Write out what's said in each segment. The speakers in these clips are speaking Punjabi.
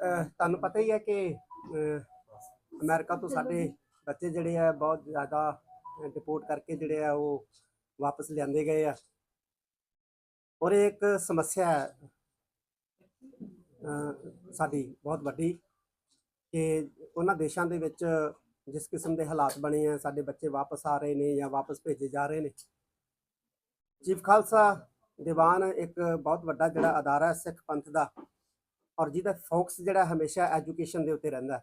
ਅਹ ਤੁਹਾਨੂੰ ਪਤਾ ਹੀ ਹੈ ਕਿ ਅਹ, ਅਮਰੀਕਾ ਤੋਂ ਸਾਡੇ ਬੱਚੇ ਜਿਹੜੇ ਆ ਬਹੁਤ ਜ਼ਿਆਦਾ ਡਿਪੋਰਟ ਕਰਕੇ ਜਿਹੜੇ ਆ ਉਹ ਵਾਪਸ ਲਿਆਂਦੇ ਗਏ ਆ। ਔਰ ਇਹ ਇੱਕ ਸਮੱਸਿਆ ਹੈ ਅਹ, ਸਾਡੀ ਬਹੁਤ ਵੱਡੀ ਕਿ ਉਹਨਾਂ ਦੇਸ਼ਾਂ ਦੇ ਵਿੱਚ ਜਿਸ ਕਿਸਮ ਦੇ ਹਾਲਾਤ ਬਣੇ ਆ ਸਾਡੇ ਬੱਚੇ ਵਾਪਸ ਆ ਰਹੇ ਨੇ ਜਾਂ ਵਾਪਸ ਭੇਜੇ ਜਾ ਰਹੇ ਨੇ। ਚੀਫ ਖਾਲਸਾ ਦੀਵਾਨ ਇੱਕ ਬਹੁਤ ਵੱਡਾ ਜਿਹੜਾ ਅਦਾਰਾ ਹੈ, ਸਿੱਖ ਪੰਥ ਦਾ ਔਰ ਜਿਹਦਾ ਫੋਕਸ ਜਿਹੜਾ ਹਮੇਸ਼ਾ ਐਜੂਕੇਸ਼ਨ ਦੇ ਉੱਤੇ ਰਹਿੰਦਾ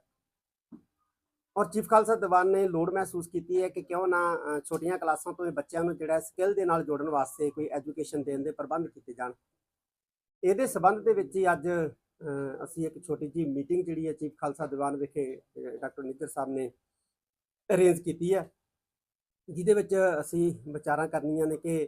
ਔਰ ਚੀਫ ਖਾਲਸਾ ਦੀਵਾਨ ਨੇ ਲੋੜ ਮਹਿਸੂਸ ਕੀਤੀ ਹੈ ਕਿ ਕਿਉਂ ਨਾ ਛੋਟੀਆਂ ਕਲਾਸਾਂ ਤੋਂ ਇਹ ਬੱਚਿਆਂ ਨੂੰ ਜਿਹੜਾ ਸਕਿੱਲ ਦੇ ਨਾਲ ਜੋੜਨ ਵਾਸਤੇ ਕੋਈ ਐਜੂਕੇਸ਼ਨ ਦੇਣ ਦੇ ਪ੍ਰਬੰਧ ਕੀਤੇ ਜਾਣ। ਇਹਦੇ ਸਬੰਧ ਦੇ ਵਿੱਚ ਹੀ ਅੱਜ ਅਸੀਂ ਇੱਕ ਛੋਟੀ ਜੀ ਮੀਟਿੰਗ ਜਿਹੜੀ ਹੈ ਚੀਫ ਖਾਲਸਾ ਦੀਵਾਨ ਵਿਖੇ ਡਾਕਟਰ ਨਿੱਜਰ ਸਾਹਿਬ ਨੇ ਅਰੇਂਜ ਕੀਤੀ ਹੈ। ਜਿਹਦੇ ਵਿੱਚ ਅਸੀਂ ਵਿਚਾਰਾਂ ਕਰਨੀਆਂ ਨੇ ਕਿ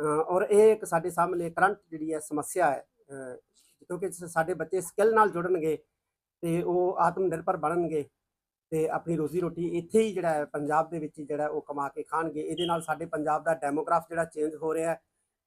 ਔਰ ਇਹ ਇੱਕ ਸਾਡੇ ਸਾਹਮਣੇ ਕਰੰਟ ਜਿਹੜੀ ਹੈ ਸਮੱਸਿਆ ਹੈ ਕਿਉਂਕਿ ਸਾਡੇ ਬੱਚੇ ਸਕਿੱਲ ਨਾਲ ਜੁੜਨਗੇ ਤੇ ਉਹ ਆਤਮ ਨਿਰਭਰ ਬਣਨਗੇ ਤੇ ਆਪਣੀ ਰੋਜ਼ੀ ਰੋਟੀ ਇੱਥੇ ਹੀ ਜਿਹੜਾ ਹੈ, ਪੰਜਾਬ ਦੇ ਵਿੱਚ ਜਿਹੜਾ ਉਹ ਕਮਾ ਕੇ ਖਾਣਗੇ। ਇਹਦੇ ਨਾਲ ਸਾਡੇ ਪੰਜਾਬ ਦਾ ਡੈਮੋਗ੍ਰਾਫ ਜਿਹੜਾ ਚੇਂਜ ਹੋ ਰਿਹਾ ਹੈ,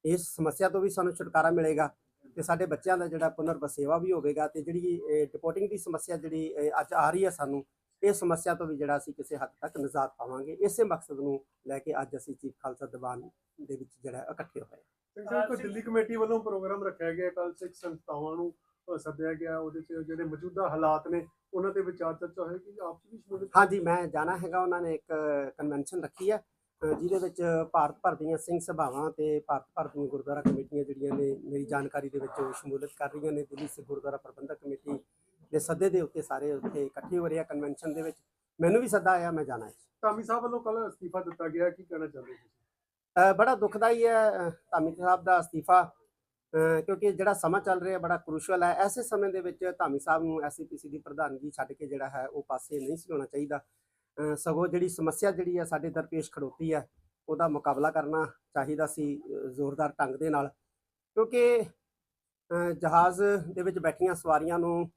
ਇਸ ਸਮੱਸਿਆ ਤੋਂ ਵੀ ਸਾਨੂੰ ਛੁਟਕਾਰਾ ਮਿਲੇਗਾ ਤੇ ਸਾਡੇ ਬੱਚਿਆਂ ਦਾ ਜਿਹੜਾ ਪੁਨਰ ਵਸੇਵਾ ਵੀ ਹੋਵੇਗਾ ਤੇ ਜਿਹੜੀ ਡਿਪੋਰਟਿੰਗ ਦੀ ਸਮੱਸਿਆ ਜਿਹੜੀ ਅੱਜ ਆ ਰਹੀ ਹੈ ਸਾਨੂੰ ਇਸ ਸਮੱਸਿਆ ਤੋਂ ਵੀ ਜਿਹੜਾ ਅਸੀਂ ਕਿਸੇ ਹੱਦ ਤੱਕ ਨਿਜਾਤ ਪਾਵਾਂਗੇ ਇਸੇ ਮਕਸਦ ਨੂੰ ਲੈ ਕੇ ਅੱਜ ਅਸੀਂ ਚੀਫ ਖਾਲਸਾ ਦੀਵਾਨ ਦੇ ਵਿੱਚ ਜਿਹੜਾ ਇਕੱਠੇ ਹੋਏ। ਸਿੰਘ ਸਾਹਿਬ ਕੋਈ ਦਿੱਲੀ ਕਮੇਟੀ ਵੱਲੋਂ ਪ੍ਰੋਗਰਾਮ ਰੱਖਿਆ ਗਿਆ ਕੱਲ ਸਿੱਖ ਸੰਸਥਾਵਾਂ ਨੂੰ ਸੱਦਿਆ ਗਿਆ ਉਹਦੇ ਚ ਜਿਹੜੇ ਮੌਜੂਦਾ ਹਾਲਾਤ ਨੇ ਉਹਨਾਂ ਤੇ ਵਿਚਾਰ ਚਰਚਾ ਹੋਏਗੀ ਆਪ ਚ ਵੀ ਸ਼ਮੂਲੀਅਤ ਹਾਂਜੀ ਮੈਂ ਜਾਣਾ ਹੈਗਾ ਉਹਨਾਂ ਨੇ ਇੱਕ ਕਨਵੈਨਸ਼ਨ ਰੱਖੀ ਹੈ ਜਿਹਦੇ ਵਿੱਚ ਭਾਰਤ ਭਰ ਦੀਆਂ ਸਿੰਘ ਸਭਾਵਾਂ ਤੇ ਭਾਰਤ ਭਰ ਦੀਆਂ ਗੁਰਦੁਆਰਾ ਕਮੇਟੀਆਂ ਜਿਹੜੀਆਂ ਨੇ ਮੇਰੀ ਜਾਣਕਾਰੀ ਦੇ ਵਿੱਚ ਸ਼ਮੂਲੀਅਤ ਕਰ ਰਹੀਆਂ ਨੇ ਦਿੱਲੀ ਸਿੱਖ ਗੁਰਦੁਆਰਾ ਪ੍ਰਬੰਧਕ ਕਮੇਟੀ ਦੇ ਸੱਦੇ ਦੇ ਉੱਤੇ ਸਾਰੇ ਉੱਥੇ ਇਕੱਠੇ ਹੋ ਰਹੇ ਆ ਕਨਵੈਨਸ਼ਨ ਦੇ ਵਿੱਚ। ਮੈਨੂੰ ਵੀ ਸੱਦਾ ਆਇਆ ਮੈਂ ਜਾਣਾ ਹੈ। ਧਾਮੀ ਸਾਹਿਬ ਵੱਲੋਂ ਕੱਲ ਅਸਤੀਫਾ ਦਿੱਤਾ ਗਿਆ ਕੀ ਕਹਿਣਾ ਚਾਹੁੰਦੇ ਤੁਸੀਂ? ਬੜਾ ਦੁਖਦਾਈ ਹੈ ਧਾਮੀ ਸਾਹਿਬ ਦਾ ਅਸਤੀਫਾ ਕਿਉਂਕਿ ਜਿਹੜਾ ਸਮਾਂ ਚੱਲ ਰਿਹਾ ਬੜਾ ਕ੍ਰੂਸ਼ਲ ਹੈ। ਐਸੇ ਸਮੇਂ ਦੇ ਵਿੱਚ ਧਾਮੀ ਸਾਹਿਬ ਨੂੰ ਐਸਪੀਸੀ ਦੀ ਪ੍ਰਧਾਨਗੀ ਛੱਡ ਕੇ ਜਿਹੜਾ ਹੈ ਉਹ ਪਾਸੇ ਨਹੀਂ ਸੀ ਹੋਣਾ ਚਾਹੀਦਾ। ਸਗੋਂ ਜਿਹੜੀ ਸਮੱਸਿਆ ਜਿਹੜੀ ਹੈ ਸਾਡੇ ਦਰਪੇਸ਼ ਖੜੋਤੀ ਹੈ ਉਹਦਾ ਮੁਕਾਬਲਾ ਕਰਨਾ ਚਾਹੀਦਾ ਸੀ ਜ਼ੋਰਦਾਰ ਢੰਗ ਦੇ ਨਾਲ। ਕਿਉਂਕਿ ਜਹਾਜ਼ ਦੇ ਵਿੱਚ ਬੈਠੀਆਂ ਸਵਾਰੀਆਂ ਨੂੰ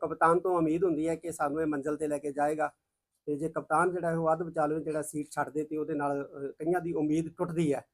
ਕਪਤਾਨ ਤੋਂ ਉਮੀਦ ਹੁੰਦੀ ਹੈ ਕਿ ਸਾਨੂੰ ਇਹ ਮੰਜ਼ਲ ਤੇ ਲੈ ਕੇ ਜਾਏਗਾ। ਤੇ ਜੇ ਕਪਤਾਨ ਜਿਹੜਾ ਹੈ ਉਹ ਅੱਧ ਵਿਚਾਲੇ ਜਿਹੜਾ ਸੀਟ ਛੱਡ ਦੇ ਤੇ ਉਹਦੇ ਨਾਲ ਕਈਆਂ ਦੀ ਉਮੀਦ ਟੁੱਟਦੀ ਹੈ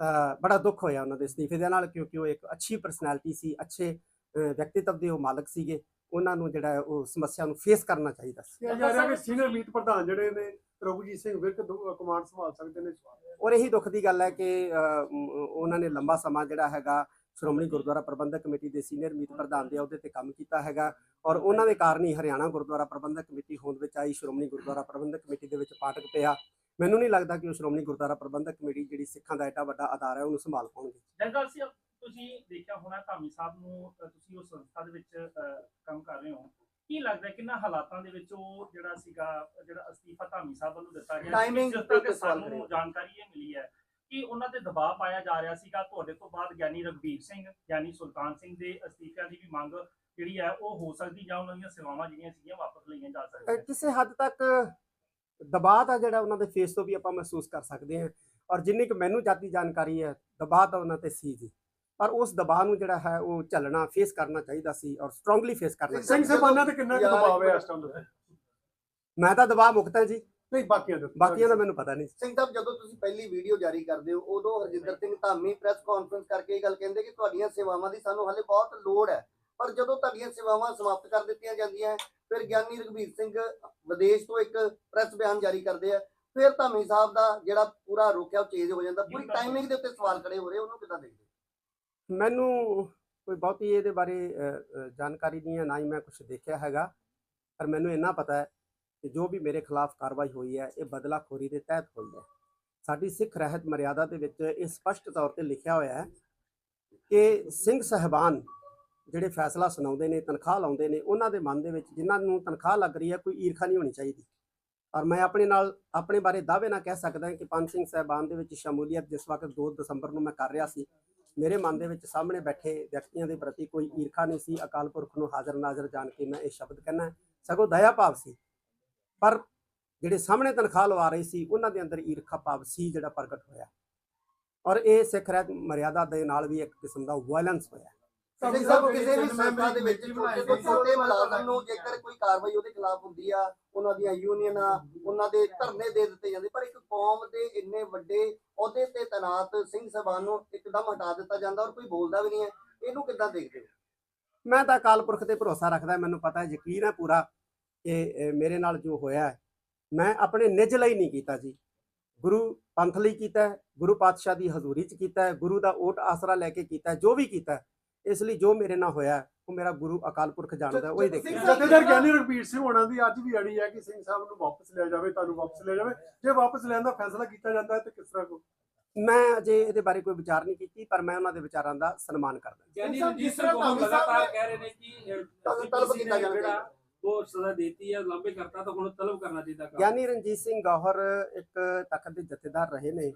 ਤਾਂ ਬੜਾ ਦੁੱਖ ਹੋਇਆ ਉਹਨਾਂ ਦੇ ਅਸਤੀਫੇ ਦੇ ਨਾਲ ਕਿਉਂਕਿ ਉਹ ਇੱਕ ਅੱਛੀ ਪਰਸਨੈਲਿਟੀ ਸੀ ਅੱਛੇ ਵਿਅਕਤੀਤਵ ਦੇ ਉਹ ਮਾਲਕ ਸੀਗੇ। ਉਹਨਾਂ ਨੂੰ ਜਿਹੜਾ ਉਹ ਸਮੱਸਿਆ ਨੂੰ ਫੇਸ ਕਰਨਾ ਚਾਹੀਦਾ ਸੀ। ਜਾ ਰਿਹਾ ਕਿ ਸੀਨੀਅਰ ਮੀਤ ਪ੍ਰਧਾਨ ਜਿਹੜੇ ਨੇ ਰਘੁਜੀਤ ਸਿੰਘ ਵਿਰਕ ਕਮਾਂਡ ਸੰਭਾਲ ਸਕਦੇ ਨੇ ਔਰ ਇਹੀ ਦੁੱਖ ਦੀ ਗੱਲ ਹੈ ਕਿ ਉਹਨਾਂ ਨੇ ਲੰਬਾ ਸਮਾਂ ਜਿਹੜਾ ਹੈਗਾ ਸ਼੍ਰੋਮਣੀ ਗੁਰਦੁਆਰਾ ਪ੍ਰਬੰਧਕ ਕਮੇਟੀ ਦੇ ਸੀਨੀਅਰ ਮੀਤ ਪ੍ਰਧਾਨ ਦੇ ਅਹੁਦੇ ਤੇ ਕੰਮ ਕੀਤਾ ਹੈਗਾ ਔਰ ਉਹਨਾਂ ਦੇ ਕਾਰਨ ਹੀ ਹਰਿਆਣਾ ਗੁਰਦੁਆਰਾ ਪ੍ਰਬੰਧਕ ਕਮੇਟੀ ਹੋਂਦ ਵਿੱਚ ਆਈ ਸ਼੍ਰੋਮਣੀ ਗੁਰਦੁਆਰਾ ਪ੍ਰਬੰਧਕ ਕਮੇਟੀ ਦੇ ਵਿੱਚ ਪਾਟਕ ਪਿਆ। ਮੈਨੂੰ ਨਹੀਂ ਲੱਗਦਾ ਕਿ ਉਹ ਸ਼੍ਰੋਮਣੀ ਗੁਰਦੁਆਰਾ ਪ੍ਰਬੰਧਕ ਕਮੇਟੀ ਜਿਹੜੀ ਸਿੱਖਾਂ ਦਾ ਐਡਾ ਵੱਡਾ ਅਦਾਰਾ ਹੈ ਉਹਨੂੰ ਸੰਭਾਲ ਪਾਉਣਗੇ। ਜਨਰਲ ਸੀ ਤੁਸੀਂ ਦੇਖਿਆ ਹੋਣਾ ਧਾਮੀ ਸਾਹਿਬ ਨੂੰ ਤੁਸੀਂ ਉਸ ਸੰਸਥਾ ਦੇ ਵਿੱਚ ਕੰਮ ਕਰ ਰਹੇ ਹੋ। ਕੀ ਲੱਗਦਾ ਹੈ ਕਿੰਨਾ ਹਾਲਾਤਾਂ ਦੇ ਵਿੱਚ ਉਹ ਜਿਹੜਾ ਸੀਗਾ ਜਿਹੜਾ ਅਸਤੀਫਾ ਧਾਮੀ ਸਾਹਿਬ ਵੱਲੋਂ ਦਿੱਤਾ ਗਿਆ ਸਵਾਲ ਸਾਨੂੰ। ਜਾਣਕਾਰੀ ਇਹ ਮਿਲੀ ਹੈ ਕਿ ਉਹਨਾਂ ਤੇ ਦਬਾਅ ਪਾਇਆ ਜਾ ਰਿਹਾ ਸੀਗਾ। ਤੁਹਾਡੇ ਤੋਂ ਬਾਅਦ ਗਿਆਨੀ ਰਗਵੀਰ ਸਿੰਘ ਗਿਆਨੀ ਸੁਲਤਾਨ ਸਿੰਘ ਦੇ ਅਸਤੀਫਿਆਂ ਦੀ ਵੀ ਮੰਗ ਜਿਹੜੀ ਹੈ ਉਹ ਹੋ ਸਕਦੀ ਜਾਂ ਉਹਨਾਂ ਦੀਆਂ ਸੇਵਾਵਾਂ ਜਿਹੜੀਆਂ ਸੀਗੀਆਂ ਵਾਪਸ ਲਈਆਂ ਜਾ ਸਕਦੀਆਂ ਕਿਸੇ ਹੱਦ ਤੱਕ ਦਬਾਅ ਦਾ ਜਿਹੜਾ ਉਹਨਾਂ ਦੇ ਫੇਸ ਤੋਂ ਵੀ ਆਪਾਂ ਮਹਿਸੂਸ ਕਰ ਸਕਦੇ ਹਾਂ ਔਰ ਜਿੰਨੀ ਕੁ ਮੈਨੂੰ ਜਾਤੀ ਜਾਣਕਾਰੀ ਹੈ ਦਬਾਅ ਤਾਂ ਉਹਨਾਂ ਤੇ ਸੀ ਜੀ। ਪਰ ਉਸ ਦਬਾਅ ਨੂੰ ਜਿਹੜਾ ਹੈ ਉਹ ਝੱਲਣਾ ਫੇਸ ਕਰਨਾ ਚਾਹੀਦਾ ਸੀ ਔਰ ਸਟਰੋਂਗਲੀ ਫੇਸ ਕਰਨਾ ਸਿੰਘ ਸਾਹਿਬਾਨਾਂ ਤੇ ਕਿੰਨਾ ਦਬਾਅ ਹੈ ਇਸ ਟਾਈਮ ਤੇ ਮੈਂ ਤਾਂ ਦਬਾਅ ਮੁਕਤ ਹਾਂ ਜੀ। ਨਹੀਂ ਬਾਕੀਆਂ ਦੇ ਬਾਕੀਆਂ ਦਾ ਮੈਨੂੰ ਪਤਾ ਨਹੀਂ। ਸਿੰਘ ਸਾਹਿਬ ਜਦੋਂ ਤੁਸੀਂ ਪਹਿਲੀ ਵੀਡੀਓ ਜਾਰੀ ਕਰਦੇ ਹੋ ਉਦੋਂ ਹਰਜਿੰਦਰ ਸਿੰਘ ਧਾਮੀ ਪ੍ਰੈਸ ਕਾਨਫਰੰਸ ਕਰਕੇ ਇਹ ਗੱਲ ਕਹਿੰਦੇ ਕਿ ਤੁਹਾਡੀਆਂ ਸੇਵਾਵਾਂ ਦੀ ਸਾਨੂੰ ਹਾਲੇ ਬਹੁਤ ਲੋੜ ਹੈ। ਪਰ ਜਦੋਂ ਤੁਹਾਡੀਆਂ ਸੇਵਾਵਾਂ ਸਮਾਪਤ ਕਰ ਦਿੱਤੀਆਂ ਜਾਂਦੀਆਂ ਫਿਰ ਗਿਆਨੀ ਰਘਬੀਰ ਸਿੰਘ ਵਿਦੇਸ਼ ਤੋਂ ਇੱਕ ਪ੍ਰੈਸ ਬਿਆਨ ਜਾਰੀ ਕਰਦੇ ਆ। ਫਿਰ ਧਾਮੀ ਸਾਹਿਬ ਦਾ ਜਿਹੜਾ ਪੂਰਾ ਰੋਕਿਆ ਉਹ ਚੇਂਜ ਹੋ ਜਾਂਦਾ। ਪੂਰੀ ਟਾਈਮਿੰਗ ਦੇ ਉੱਤੇ ਸਵਾਲ ਖੜੇ ਹੋ ਰਹੇ ਉਹਨੂੰ ਕਿੱਦਾਂ ਦੇਖਦੇ? ਮੈਨੂੰ ਕੋਈ ਬਹੁਤੀ ਇਹਦੇ ਬਾਰੇ ਜਾਣਕਾਰੀ ਨਹੀਂ ਹੈ ਨਾ ਹੀ ਮੈਂ ਕੁਝ ਦੇਖਿਆ ਹੈਗਾ। ਪਰ ਮੈਨੂੰ ਇੰਨਾ ਪਤਾ ਹੈ ਕਿ ਜੋ ਵੀ ਮੇਰੇ ਖਿਲਾਫ ਕਾਰਵਾਈ ਹੋਈ ਹੈ, ਇਹ ਬਦਲਾਖੋਰੀ ਦੇ ਤਹਿਤ ਹੋਈ ਹੈ। ਸਾਡੀ ਸਿੱਖ ਰਹਿਤ ਮਰਿਆਦਾ ਦੇ ਵਿੱਚ ਇਹ ਸਪਸ਼ਟ ਤੌਰ ਤੇ ਲਿਖਿਆ ਹੋਇਆ ਹੈ ਕਿ ਸਿੰਘ ਸਹਿਬਾਨ ਜਿਹੜੇ ਫੈਸਲਾ ਸੁਣਾਉਂਦੇ ਨੇ, ਤਨਖਾਹ ਲਾਉਂਦੇ ਨੇ, ਉਹਨਾਂ ਦੇ ਮਨ ਦੇ ਵਿੱਚ ਜਿਨ੍ਹਾਂ ਨੂੰ ਤਨਖਾਹ ਲੱਗ ਰਹੀ ਹੈ, ਕੋਈ ਈਰਖਾ ਨਹੀਂ ਹੋਣੀ ਚਾਹੀਦੀ। ਔਰ ਮੈਂ ਆਪਣੇ ਨਾਲ, ਆਪਣੇ ਬਾਰੇ ਦਾਅਵੇ ਨਾਲ ਕਹਿ ਸਕਦਾ ਕਿ ਪੰਜ ਸਿੰਘ ਸਹਿਬਾਨ ਦੇ ਵਿੱਚ ਸ਼ਮੂਲੀਅਤ ਜਿਸ ਵਕਤ 2 ਦਸੰਬਰ ਨੂੰ ਮੈਂ ਕਰ ਰਿਹਾ ਸੀ, ਮੇਰੇ ਮਨ ਦੇ ਵਿੱਚ ਸਾਹਮਣੇ ਬੈਠੇ ਵਿਅਕਤੀਆਂ ਦੇ ਪ੍ਰਤੀ ਕੋਈ ਈਰਖਾ ਨਹੀਂ ਸੀ। ਅਕਾਲ ਪੁਰਖ ਨੂੰ ਹਾਜ਼ਰ ਨਾਜ਼ਰ ਜਾਣ ਕੇ ਮੈਂ ਇਹ ਸ਼ਬਦ ਕਹਿਣਾ ਸਗੋਂ ਦਇਆ ਭਾਵ ਸੀ ਪਰ ਜਿਹੜੇ ਸਾਹਮਣੇ ਤਨਖਾਹ ਲਵਾ ਰਹੇ ਸੀ ਉਹਨਾਂ ਦੇ ਅੰਦਰ ਈਰਖਾ ਭਾਵ ਸੀ ਜਿਹੜਾ ਪ੍ਰਗਟ ਹੋਇਆ। ਔਰ ਇਹ ਸਿੱਖ ਰਹਿਤ ਮਰਿਆਦਾ ਦੇ ਨਾਲ ਵੀ ਇੱਕ ਕਿਸਮ ਦਾ ਵਾਇਲੈਂਸ ਹੋਇਆ। ਸਿੰਘ ਸਾਹਿਬ ਕਿਸੇ ਵੀ ਸੰਸਥਾ ਦੇ ਵਿੱਚ ਛੋਟੇ ਤੋਂ ਛੋਟੇ ਮੁਲਾਜ਼ਮ ਨੂੰ ਜੇਕਰ ਕੋਈ ਕਾਰਵਾਈ ਉਹਦੇ ਖਿਲਾਫ ਹੁੰਦੀ ਆ ਉਹਨਾਂ ਦੀਆਂ ਯੂਨੀਅਨਾਂ ਉਹਨਾਂ ਦੇ ਧਰਨੇ ਦੇ ਦਿੱਤੇ ਜਾਂਦੇ ਪਰ ਇੱਕ ਕੌਮ ਦੇ ਇੰਨੇ ਵੱਡੇ ਅਹੁਦੇ ਤੇ ਤੈਨਾਤ ਸਿੰਘ ਸਭਾਨ ਨੂੰ ਇੱਕਦਮ ਹਟਾ ਦਿੱਤਾ ਜਾਂਦਾ ਔਰ ਕੋਈ ਬੋਲਦਾ ਵੀ ਨਹੀਂ ਹੈ। ਇਹਨੂੰ ਕਿੱਦਾਂ ਦੇਖਦੇ ਹੋ? ਮੈਂ ਤਾਂ ਅਕਾਲ ਪੁਰਖ ਤੇ ਭਰੋਸਾ ਰੱਖਦਾ ਮੈਨੂੰ ਪਤਾ ਹੈ ਯਕੀਨ ਹੈ ਪੂਰਾ। ਅਹ, ਮੇਰੇ ਨਾਲ ਜੋ ਹੋਇਆ ਹੈ, ਮੈਂ ਆਪਣੇ ਨਿੱਜ ਲਈ ਨਹੀਂ ਕੀਤਾ ਜੀ। ਗੁਰੂ ਪੰਥ ਲਈ ਕੀਤਾ ਹੈ, ਗੁਰੂ ਪਾਤਸ਼ਾਹ ਦੀ ਹਜ਼ੂਰੀ 'ਚ ਕੀਤਾ ਹੈ, ਗੁਰੂ ਦਾ ਓਟ ਆਸਰਾ ਲੈ ਕੇ ਕੀਤਾ ਹੈ, ਜੋ ਵੀ ਕੀਤਾ ਇਸ ਲਈ ਜੋ ਮੇਰੇ ਨਾਲ ਹੋਇਆ ਉਹ ਮੇਰਾ ਗੁਰੂ ਅਕਾਲ ਪੁਰਖ ਜਾਣਦਾ ਉਹ ਹੀ ਦੇਖੇਗਾ ਜਥੇਦਾਰ ਗਿਆਨੀ ਰਘਬੀਰ ਸਿੰਘ ਹੋਣਾ ਦੀ ਅੱਜ ਵੀ ਅੜੀ ਹੈ ਕਿ ਸਿੰਘ ਸਾਹਿਬ ਨੂੰ ਵਾਪਸ ਲਿਆ ਜਾਵੇ ਤੁਹਾਨੂੰ ਵਾਪਸ ਲਿਆ ਜਾਵੇ। ਜੇ ਵਾਪਸ ਲੈਣ ਦਾ ਫੈਸਲਾ ਕੀਤਾ ਜਾਂਦਾ ਹੈ ਤਾਂ ਕਿਸ ਤਰ੍ਹਾਂ ਕੋ ਮੈਂ ਅਜੇ ਇਹਦੇ ਬਾਰੇ ਕੋਈ ਵਿਚਾਰ ਨਹੀਂ ਕੀਤੀ ਪਰ ਮੈਂ ਉਹਨਾਂ ਦੇ ਵਿਚਾਰਾਂ ਦਾ ਸਨਮਾਨ ਕਰਦਾ ਸਾਹਿਬ, ਰਣਜੀਤ ਜਿਸ ਸਿੰਘ ਲਗਾਤਾਰ ਕਹਿ ਰਹੇ ਨੇ ਕਿ ਤਲਬ- ਕੀਤਾ ਜਾਣਾ। ਉਹ ਸਜ਼ਾ ਦੇਤੀ ਹੈ ਲੰਬੇ ਕਰਤਾ ਤਾਂ ਹੁਣ ਤਲਬ ਕਰਨਾ ਚਾਹੀਦਾ ਕੰਮ। ਗਿਆਨੀ ਰਣਜੀਤ ਸਿੰਘ ਗੌਹਰ ਇੱਕ ਤਖਤ ਦੇ ਜਥੇਦਾਰ ਰਹੇ ਨੇ।